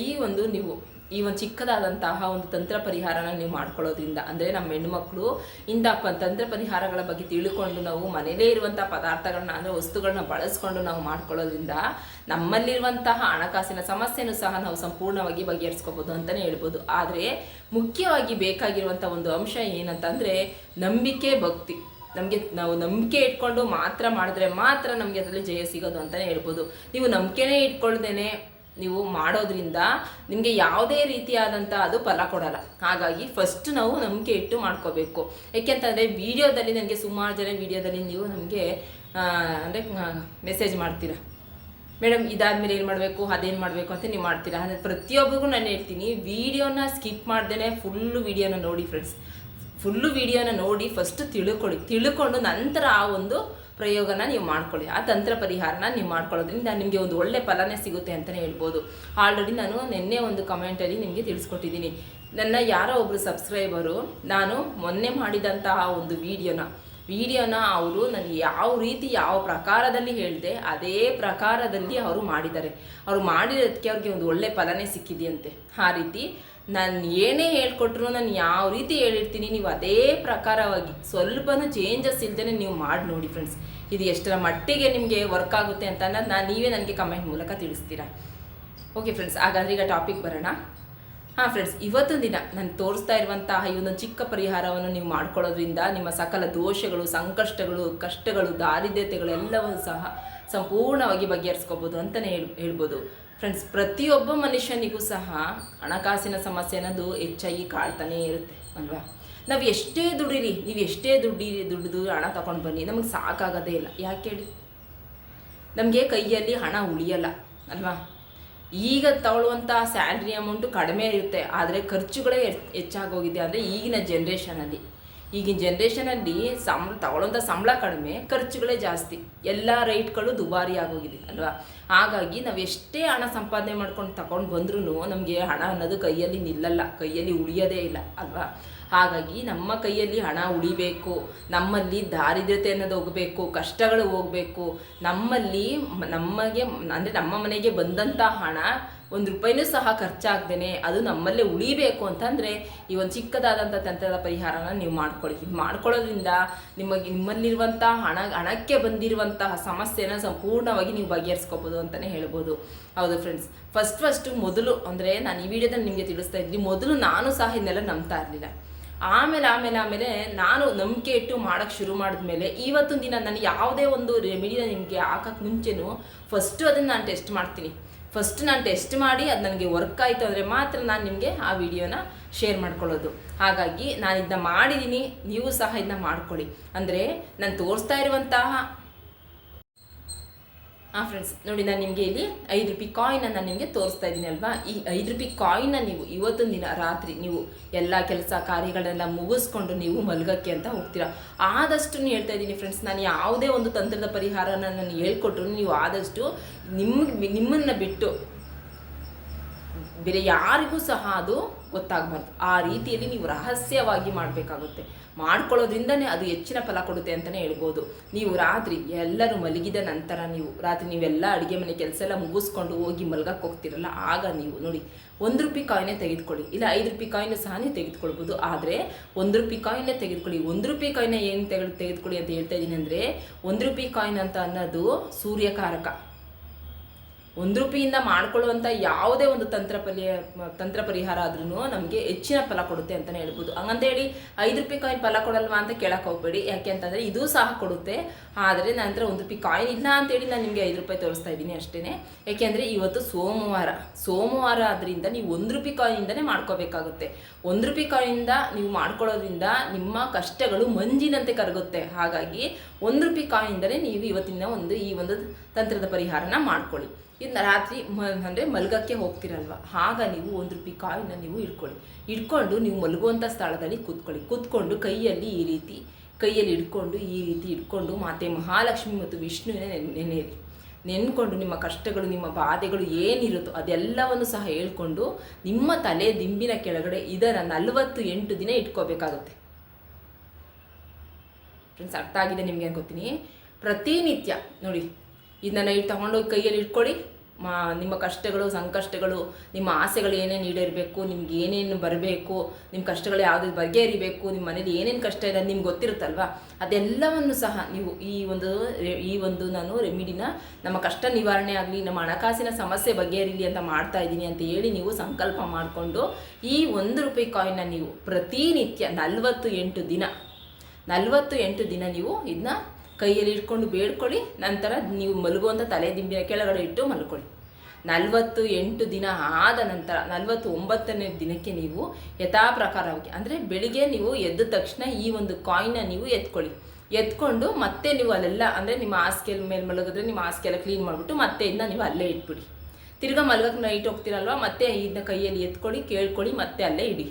ಈ ಒಂದು ನೀವು ಈ ಒಂದು ಚಿಕ್ಕದಾದಂತಹ ಒಂದು ತಂತ್ರ ಪರಿಹಾರನ ನೀವು ಮಾಡ್ಕೊಳ್ಳೋದ್ರಿಂದ, ಅಂದರೆ ನಮ್ಮ ಹೆಣ್ಣುಮಕ್ಕಳು ಇಂಥ ತಂತ್ರ ಪರಿಹಾರಗಳ ಬಗ್ಗೆ ತಿಳ್ಕೊಂಡು ನಾವು ಮನೆಯಲ್ಲೇ ಇರುವಂಥ ಪದಾರ್ಥಗಳನ್ನ, ಅಂದರೆ ವಸ್ತುಗಳನ್ನ ಬಳಸ್ಕೊಂಡು ನಾವು ಮಾಡ್ಕೊಳ್ಳೋದ್ರಿಂದ ನಮ್ಮಲ್ಲಿರುವಂತಹ ಹಣಕಾಸಿನ ಸಮಸ್ಯೆನೂ ಸಹ ನಾವು ಸಂಪೂರ್ಣವಾಗಿ ಬಗೆಹರಿಸ್ಕೋಬೋದು ಅಂತಲೇ ಹೇಳ್ಬೋದು. ಆದರೆ ಮುಖ್ಯವಾಗಿ ಬೇಕಾಗಿರುವಂಥ ಒಂದು ಅಂಶ ಏನಂತಂದರೆ ನಂಬಿಕೆ, ಭಕ್ತಿ. ನಮಗೆ ನಾವು ನಂಬಿಕೆ ಇಟ್ಕೊಂಡು ಮಾತ್ರ ಮಾಡಿದ್ರೆ ಮಾತ್ರ ನಮಗೆ ಅದರಲ್ಲಿ ಜಯ ಸಿಗೋದು ಅಂತಲೇ ಹೇಳ್ಬೋದು. ನೀವು ನಂಬಿಕೆನೇ ಇಟ್ಕೊಳ್ದೇನೆ ನೀವು ಮಾಡೋದ್ರಿಂದ ನಿಮಗೆ ಯಾವುದೇ ರೀತಿಯಾದಂಥ ಅದು ಫಲ ಕೊಡಲ್ಲ. ಹಾಗಾಗಿ ಫಸ್ಟ್ ನಾವು ನಂಬಿಕೆ ಇಟ್ಟು ಮಾಡ್ಕೋಬೇಕು. ಯಾಕೆಂತಂದರೆ ವಿಡಿಯೋದಲ್ಲಿ ನನಗೆ ಸುಮಾರು ಜನ ವಿಡಿಯೋದಲ್ಲಿ ನೀವು ನಮಗೆ ಅಂದರೆ ಮೆಸೇಜ್ ಮಾಡ್ತೀರಾ. ಮೇಡಮ್, ಇದಾದಮೇಲೆ ಏನು ಮಾಡಬೇಕು, ಅದೇನು ಮಾಡಬೇಕು ಅಂತ ನೀವು ಮಾಡ್ತೀರಾ. ಅಂದರೆ ಪ್ರತಿಯೊಬ್ಬರಿಗೂ ನಾನು ಹೇಳ್ತೀನಿ, ವಿಡಿಯೋನ ಸ್ಕಿಪ್ ಮಾಡ್ದೇ ಫುಲ್ಲು ವಿಡಿಯೋನ ನೋಡಿ ಫ್ರೆಂಡ್ಸ್ ಫುಲ್ಲು ವಿಡಿಯೋನ ನೋಡಿ ಫಸ್ಟ್ ತಿಳ್ಕೊಳ್ಳಿ. ತಿಳ್ಕೊಂಡು ನಂತರ ಆ ಒಂದು ಪ್ರಯೋಗನ ನೀವು ಮಾಡ್ಕೊಳ್ಳಿ. ಆ ತಂತ್ರ ಪರಿಹಾರನ ನೀವು ಮಾಡ್ಕೊಳ್ಳೋದ್ರಿಂದ ನಿಮಗೆ ಒಂದು ಒಳ್ಳೆ ಫಲನೇ ಸಿಗುತ್ತೆ ಅಂತಲೇ ಹೇಳ್ಬೋದು. ಆಲ್ರೆಡಿ ನಾನು ನಿನ್ನೆ ಒಂದು ಕಮೆಂಟಲ್ಲಿ ನಿಮಗೆ ತಿಳಿಸ್ಕೊಟ್ಟಿದ್ದೀನಿ. ನನ್ನ ಯಾರೋ ಒಬ್ಬರು ಸಬ್ಸ್ಕ್ರೈಬರು ನಾನು ಮೊನ್ನೆ ಮಾಡಿದಂತಹ ಒಂದು ವಿಡಿಯೋನ ವಿಡಿಯೋನ ಅವರು ನನಗೆ ಯಾವ ರೀತಿ, ಯಾವ ಪ್ರಕಾರದಲ್ಲಿ ಹೇಳಿದೆ, ಅದೇ ಪ್ರಕಾರದಲ್ಲಿ ಅವರು ಮಾಡಿದ್ದಾರೆ. ಅವರು ಮಾಡಿರೋದಕ್ಕೆ ಅವ್ರಿಗೆ ಒಂದು ಒಳ್ಳೆ ಫಲನೇ ಸಿಕ್ಕಿದೆಯಂತೆ. ಆ ರೀತಿ ನಾನು ಏನೇ ಹೇಳ್ಕೊಟ್ರು ನಾನು ಯಾವ ರೀತಿ ಹೇಳಿರ್ತೀನಿ ನೀವು ಅದೇ ಪ್ರಕಾರವಾಗಿ ಸ್ವಲ್ಪನೂ ಚೇಂಜಸ್ ಇಲ್ದೇ ನೀವು ಮಾಡಿ ನೋಡಿ ಫ್ರೆಂಡ್ಸ್ ಇದು ಎಷ್ಟರ ಮಟ್ಟಿಗೆ ನಿಮಗೆ ವರ್ಕ್ ಆಗುತ್ತೆ ಅಂತ ಅನ್ನೋದು ನಾನು ನೀವೇ ನನಗೆ ಕಮೆಂಟ್ ಮೂಲಕ ತಿಳಿಸ್ತೀರಾ? ಓಕೆ ಫ್ರೆಂಡ್ಸ್ ಹಾಗಾದ್ರೆ ಈಗ ಟಾಪಿಕ್ ಬರೋಣ. ಹಾಂ ಫ್ರೆಂಡ್ಸ್ ಇವತ್ತೊಂದು ದಿನ ನಾನು ತೋರಿಸ್ತಾ ಇರುವಂತಹ ಈ ಒಂದು ಚಿಕ್ಕ ಪರಿಹಾರವನ್ನು ನೀವು ಮಾಡ್ಕೊಳ್ಳೋದ್ರಿಂದ ನಿಮ್ಮ ಸಕಲ ದೋಷಗಳು, ಸಂಕಷ್ಟಗಳು, ಕಷ್ಟಗಳು ದಾರಿದ್ರ್ಯತೆಗಳು ಎಲ್ಲವೂ ಸಹ ಸಂಪೂರ್ಣವಾಗಿ ಬಗೆಹರಿಸ್ಕೋಬೋದು ಅಂತಲೇ ಹೇಳ್, ಹೇಳ್ಬೋದು. ಫ್ರೆಂಡ್ಸ್ ಪ್ರತಿಯೊಬ್ಬ ಮನುಷ್ಯನಿಗೂ ಸಹ ಹಣಕಾಸಿನ ಸಮಸ್ಯೆ ಅನ್ನೋದು ಹೆಚ್ಚಾಗಿ ಕಾಡ್ತಾನೇ ಇರುತ್ತೆ, ಅಲ್ವಾ? ನಾವು ಎಷ್ಟೇ ದುಡಿರಿ, ನೀವು ಎಷ್ಟೇ ದುಡ್ಡಿರಿ ದುಡ್ಡು ಹಣ ತಗೊಂಡು ಬನ್ನಿ, ನಮಗೆ ಸಾಕಾಗೋದೇ ಇಲ್ಲ. ಯಾಕೆ ಹೇಳಿ? ನಮಗೆ ಕೈಯಲ್ಲಿ ಹಣ ಉಳಿಯಲ್ಲ, ಅಲ್ವಾ? ಈಗ ತಗೊಳ್ಳುವಂಥ ಸ್ಯಾಲ್ರಿ ಅಮೌಂಟು ಕಡಿಮೆ ಇರುತ್ತೆ, ಆದರೆ ಖರ್ಚುಗಳೇ ಹೆಚ್ಚಾಗಿ ಹೆಚ್ಚಾಗೋಗಿದೆ ಅಂದರೆ ಈಗಿನ ಜನ್ರೇಷನಲ್ಲಿ ಈಗಿನ ಜನ್ರೇಷನಲ್ಲಿ ಸಂಬಳ ತಗೊಳ್ಳೋಂಥ ಸಂಬಳ ಕಡಿಮೆ, ಖರ್ಚುಗಳೇ ಜಾಸ್ತಿ. ಎಲ್ಲ ರೈಟ್ಗಳು ದುಬಾರಿ ಆಗೋಗಿದೆ, ಅಲ್ವಾ? ಹಾಗಾಗಿ ನಾವು ಎಷ್ಟೇ ಹಣ ಸಂಪಾದನೆ ಮಾಡ್ಕೊಂಡು ತಗೊಂಡು ಬಂದ್ರೂ ನಮಗೆ ಹಣ ಅನ್ನೋದು ಕೈಯಲ್ಲಿ ನಿಲ್ಲಲ್ಲ, ಕೈಯಲ್ಲಿ ಉಳಿಯೋದೇ ಇಲ್ಲ, ಅಲ್ವಾ? ಹಾಗಾಗಿ ನಮ್ಮ ಕೈಯಲ್ಲಿ ಹಣ ಉಳಿಬೇಕು, ನಮ್ಮಲ್ಲಿ ದಾರಿದ್ರ್ಯತೆ ಅನ್ನೋದು ಹೋಗಬೇಕು, ಕಷ್ಟಗಳು ಹೋಗಬೇಕು, ನಮ್ಮಲ್ಲಿ ನಮಗೆ, ಅಂದರೆ ನಮ್ಮ ಮನೆಗೆ ಬಂದಂಥ ಹಣ ಒಂದು ರೂಪಾಯಿನೂ ಸಹ ಖರ್ಚಾಗ್ದೇನೆ, ಅದು ನಮ್ಮಲ್ಲೇ ಉಳಿಬೇಕು ಅಂತಂದರೆ ಈ ಒಂದು ಚಿಕ್ಕದಾದಂಥ ತಂತ್ರದ ಪರಿಹಾರನ ನೀವು ಮಾಡ್ಕೊಳ್ಳಿ ಇದು ಮಾಡ್ಕೊಳ್ಳೋದ್ರಿಂದ ನಿಮಗೆ ನಿಮ್ಮಲ್ಲಿರುವಂಥ ಹಣ, ಹಣಕ್ಕೆ ಬಂದಿರುವಂತಹ ಸಮಸ್ಯೆನ ಸಂಪೂರ್ಣವಾಗಿ ನೀವು ಬಗೆಹರಿಸ್ಕೋಬೋದು ಅಂತಲೇ ಹೇಳ್ಬೋದು. ಹೌದು ಫ್ರೆಂಡ್ಸ್ ಫಸ್ಟ್ ಫಸ್ಟು ಮೊದಲು ಅಂದರೆ ನಾನು ಈ ವಿಡಿಯೋದಲ್ಲಿ ನಿಮಗೆ ತಿಳಿಸ್ತಾ ಇದ್ದೀನಿ ಮೊದಲು ನಾನು ಸಹ ಇದನ್ನೆಲ್ಲ ನಂಬ್ತಾ ಇರಲಿಲ್ಲ. ಆಮೇಲೆ ಆಮೇಲೆ ಆಮೇಲೆ ನಾನು ನಂಬಿಕೆ ಇಟ್ಟು ಮಾಡೋಕ್ಕೆ ಶುರು ಮಾಡಿದ್ಮೇಲೆ ಇವತ್ತೊಂದು ದಿನ ನಾನು ಯಾವುದೇ ಒಂದು ರೆಮಿಡಿನ ನಿಮಗೆ ಹಾಕಕ್ಕೆ ಮುಂಚೆನೂ ಫಸ್ಟು ಅದನ್ನು ನಾನು ಟೆಸ್ಟ್ ಮಾಡ್ತೀನಿ. ಫಸ್ಟ್ ನಾನು ಟೆಸ್ಟ್ ಮಾಡಿ ಅದು ನನಗೆ ವರ್ಕ್ ಆಯಿತು ಅಂದರೆ ಮಾತ್ರ ನಾನು ನಿಮಗೆ ಆ ವಿಡಿಯೋನ ಶೇರ್ ಮಾಡ್ಕೊಳ್ಳೋದು. ಹಾಗಾಗಿ ನಾನು ಇದನ್ನ ಮಾಡಿದ್ದೀನಿ ನೀವು ಸಹ ಇದನ್ನ ಮಾಡ್ಕೊಳ್ಳಿ. ಅಂದರೆ ನಾನು ತೋರಿಸ್ತಾ ಇರುವಂತಹ ಹಾಂ ಫ್ರೆಂಡ್ಸ್ ನೋಡಿ ನಾನು ನಿಮಗೆ ಇಲ್ಲಿ ಐದು ರೂಪಾಯಿ ಕಾಯಿನ ನಾನು ನಿಮಗೆ ತೋರಿಸ್ತಾ ಇದ್ದೀನಿ ಅಲ್ವಾ? ಈ ಐದು ರೂಪಾಯಿ ಕಾಯಿನ ನೀವು ಇವತ್ತೊಂದು ದಿನ ರಾತ್ರಿ ನೀವು ಎಲ್ಲ ಕೆಲಸ ಕಾರ್ಯಗಳೆಲ್ಲ ಮುಗಿಸ್ಕೊಂಡು ನೀವು ಮಲಗಕ್ಕೆ ಅಂತ ಹೋಗ್ತೀರಾ? ಆದಷ್ಟು ಹೇಳ್ತಾ ಇದ್ದೀನಿ ಫ್ರೆಂಡ್ಸ್ ನಾನು ಯಾವುದೇ ಒಂದು ತಂತ್ರದ ಪರಿಹಾರನ ನಾನು ಹೇಳ್ಕೊಟ್ರು ನೀವು ಆದಷ್ಟು ನಿಮ್ಗೆ, ನಿಮ್ಮನ್ನು ಬಿಟ್ಟು ಬೇರೆ ಯಾರಿಗೂ ಸಹ ಅದು ಗೊತ್ತಾಗಬಾರ್ದು. ಆ ರೀತಿಯಲ್ಲಿ ನೀವು ರಹಸ್ಯವಾಗಿ ಮಾಡಬೇಕಾಗುತ್ತೆ. ಮಾಡ್ಕೊಳ್ಳೋದ್ರಿಂದನೇ ಅದು ಹೆಚ್ಚಿನ ಫಲ ಕೊಡುತ್ತೆ ಅಂತಲೇ ಹೇಳ್ಬೋದು. ನೀವು ರಾತ್ರಿ ಎಲ್ಲರೂ ಮಲಗಿದ ನಂತರ ನೀವು, ರಾತ್ರಿ ನೀವೆಲ್ಲ ಅಡುಗೆ ಮನೆ ಕೆಲಸ ಎಲ್ಲ ಮುಗಿಸ್ಕೊಂಡು ಹೋಗಿ ಮಲಗಕ್ಕೆ ಹೋಗ್ತಿರಲ್ಲ, ಆಗ ನೀವು ನೋಡಿ, ಒಂದು ರೂಪಾಯಿ ಕಾಯಿನೇ ತೆಗೆದುಕೊಳ್ಳಿ. ಇಲ್ಲ, ಐದು ರೂಪಾಯಿ ಕಾಯಿನ ಸಹ ತೆಗೆದುಕೊಳ್ಬೋದು. ಆದರೆ ಒಂದು ರೂಪಾಯಿ ಕಾಯಿನೇ ತೆಗೆದುಕೊಳ್ಳಿ. ಒಂದು ರೂಪಾಯಿ ಕಾಯಿನ ಏನು ತೆಗೆದು ತೆಗೆದುಕೊಳ್ಳಿ ಅಂತ ಹೇಳ್ತಾ ಇದ್ದೀನಿ ಅಂದರೆ, ಒಂದು ರೂಪಾಯಿ ಕಾಯಿನ್ ಅಂತ ಅನ್ನೋದು ಸೂರ್ಯಕಾರಕ. ಒಂದು ರೂಪಿಯಿಂದ ಮಾಡ್ಕೊಳ್ಳುವಂಥ ಯಾವುದೇ ಒಂದು ತಂತ್ರ ಪರಿ ತಂತ್ರ ಪರಿಹಾರ ಆದ್ರೂ ನಮಗೆ ಹೆಚ್ಚಿನ ಫಲ ಕೊಡುತ್ತೆ ಅಂತಲೇ ಹೇಳ್ಬೋದು. ಹಂಗಂತೇಳಿ ಐದು ರೂಪಾಯಿ ಕಾಯಿನ್ ಫಲ ಕೊಡಲ್ವಾ ಅಂತ ಕೇಳಕ್ಕೆ ಹೋಗ್ಬೇಡಿ. ಯಾಕೆ ಅಂತಂದರೆ ಇದು ಸಹ ಕೊಡುತ್ತೆ. ಆದರೆ ನಂತರ ಒಂದು ರೂಪಾಯಿ ಕಾಯಿನ್ ಇಲ್ಲ ಅಂತೇಳಿ ನಾನು ನಿಮಗೆ ಐದು ರೂಪಾಯಿ ತೋರಿಸ್ತಾ ಇದ್ದೀನಿ ಅಷ್ಟೇ ಯಾಕೆಂದರೆ ಇವತ್ತು ಸೋಮವಾರ ಸೋಮವಾರ ಆದ್ರಿಂದ ನೀವು ಒಂದು ರೂಪಾಯಿ ಕಾಯಿನಿಂದನೇ ಮಾಡ್ಕೋಬೇಕಾಗುತ್ತೆ. ಒಂದು ರೂಪಾಯಿ ಕಾಯಿನಿಂದ ನೀವು ಮಾಡ್ಕೊಳ್ಳೋದ್ರಿಂದ ನಿಮ್ಮ ಕಷ್ಟಗಳು ಮಂಜಿನಂತೆ ಕರಗುತ್ತೆ. ಹಾಗಾಗಿ ಒಂದು ರೂಪಾಯಿ ಕಾಯಿನಿಂದಲೇ ನೀವು ಇವತ್ತಿನ ಒಂದು ಈ ಒಂದು ತಂತ್ರದ ಪರಿಹಾರನ ಮಾಡ್ಕೊಳ್ಳಿ. ಇನ್ನು ರಾತ್ರಿ ಮ, ಅಂದರೆ ಮಲಗಕ್ಕೆ ಹೋಗ್ತಿರಲ್ವ? ಆಗ ನೀವು ಒಂದು ರೂಪಾಯಿ ಕಾಯಿನ ನೀವು ಇಟ್ಕೊಳ್ಳಿ ಇಟ್ಕೊಂಡು ನೀವು ಮಲಗುವಂಥ ಸ್ಥಳದಲ್ಲಿ ಕೂತ್ಕೊಳ್ಳಿ. ಕೂತ್ಕೊಂಡು ಕೈಯಲ್ಲಿ ಈ ರೀತಿ, ಕೈಯಲ್ಲಿ ಇಟ್ಕೊಂಡು ಈ ರೀತಿ ಇಟ್ಕೊಂಡು ಮಾತೆ ಮಹಾಲಕ್ಷ್ಮಿ ಮತ್ತು ವಿಷ್ಣುವಿನ ನೆನೆಯಿರಿ. ನೆನ್ಕೊಂಡು ನಿಮ್ಮ ಕಷ್ಟಗಳು, ನಿಮ್ಮ ಬಾಧೆಗಳು ಏನಿರುತ್ತೋ ಅದೆಲ್ಲವನ್ನು ಸಹ ಹೇಳ್ಕೊಂಡು ನಿಮ್ಮ ತಲೆ ದಿಂಬಿನ ಕೆಳಗಡೆ ಇದರ ನಲವತ್ತು ಎಂಟು ದಿನ ಇಟ್ಕೋಬೇಕಾಗುತ್ತೆ. ಫ್ರೆಂಡ್ಸ್ ಅರ್ಥ ಆಗಿದೆ ನಿಮಗೆ ಗೊತ್ತೀನಿ? ಪ್ರತಿನಿತ್ಯ ನೋಡಿ. ಇದನ್ನ ಇಟ್ಟು ತಗೊಂಡೋಗಿ ಕೈಯಲ್ಲಿ ಇಟ್ಕೊಳ್ಳಿ. ಮಾ, ನಿಮ್ಮ ಕಷ್ಟಗಳು, ಸಂಕಷ್ಟಗಳು, ನಿಮ್ಮ ಆಸೆಗಳು ಏನೇನು ಈಡೇರಬೇಕು, ನಿಮ್ಗೆ ಏನೇನು ಬರಬೇಕು ನಿಮ್ಮ ಕಷ್ಟಗಳು ಯಾವುದು ಬಗೆಹರಿಬೇಕು ನಿಮ್ಮ ಮನೇಲಿ ಏನೇನು ಕಷ್ಟ ಇದೆ ನಿಮ್ಗೆ ಗೊತ್ತಿರುತ್ತಲ್ವ? ಅದೆಲ್ಲವನ್ನು ಸಹ ನೀವು ಈ ಒಂದು ಈ ಒಂದು ನಾನು ರೆಮಿಡಿನ ನಮ್ಮ ಕಷ್ಟ ನಿವಾರಣೆ ಆಗಲಿ, ನಮ್ಮ ಹಣಕಾಸಿನ ಸಮಸ್ಯೆ ಬಗೆಹರಿಲಿ ಅಂತ ಮಾಡ್ತಾ ಇದ್ದೀನಿ ಅಂತ ಹೇಳಿ ನೀವು ಸಂಕಲ್ಪ ಮಾಡಿಕೊಂಡು ಈ ಒಂದು ರೂಪಾಯಿ ಕಾಯಿನ್ನ ನೀವು ಪ್ರತಿನಿತ್ಯ ನಲವತ್ತು ಎಂಟು ದಿನ ನಲವತ್ತು ಎಂಟು ದಿನ ನೀವು ಇದನ್ನ ಕೈಯಲ್ಲಿ ಇಟ್ಕೊಂಡು ಬೇಡ್ಕೊಳ್ಳಿ, ನಂತರ ನೀವು ಮಲಗುವಂಥ ತಲೆ ದಿಂಬಿನ ಕೆಳಗಡೆ ಇಟ್ಟು ಮಲ್ಕೊಳ್ಳಿ. ನಲವತ್ತು ಎಂಟು ದಿನ ಆದ ನಂತರ ನಲವತ್ತು ಒಂಬತ್ತನೇ ದಿನಕ್ಕೆ ನೀವು ಯಥಾ ಪ್ರಕಾರವಾಗಿ ಅಂದರೆ ಬೆಳಿಗ್ಗೆ ನೀವು ಎದ್ದ ತಕ್ಷಣ ಈ ಒಂದು ಕಾಯಿನ ನೀವು ಎತ್ಕೊಳ್ಳಿ. ಎತ್ಕೊಂಡು ಮತ್ತೆ ನೀವು ಅಲ್ಲೆಲ್ಲ, ಅಂದರೆ ನಿಮ್ಮ ಹಾಸಿಗೆ ಮೇಲೆ ಮಲಗಿದ್ರೆ ನಿಮ್ಮ ಹಾಸಿಗೆ ಎಲ್ಲ ಕ್ಲೀನ್ ಮಾಡಿಬಿಟ್ಟು ಮತ್ತೆ ಇದನ್ನ ನೀವು ಅಲ್ಲೇ ಇಟ್ಬಿಡಿ. ತಿರ್ಗಾ ಮಲಗಕ್ಕೆ ನೈಟ್ ಹೋಗ್ತೀರಲ್ವ, ಮತ್ತೆ ಇದನ್ನ ಕೈಯಲ್ಲಿ ಎತ್ಕೊಳ್ಳಿ, ಕೇಳ್ಕೊಳ್ಳಿ, ಮತ್ತೆ ಅಲ್ಲೇ ಇಡಿ.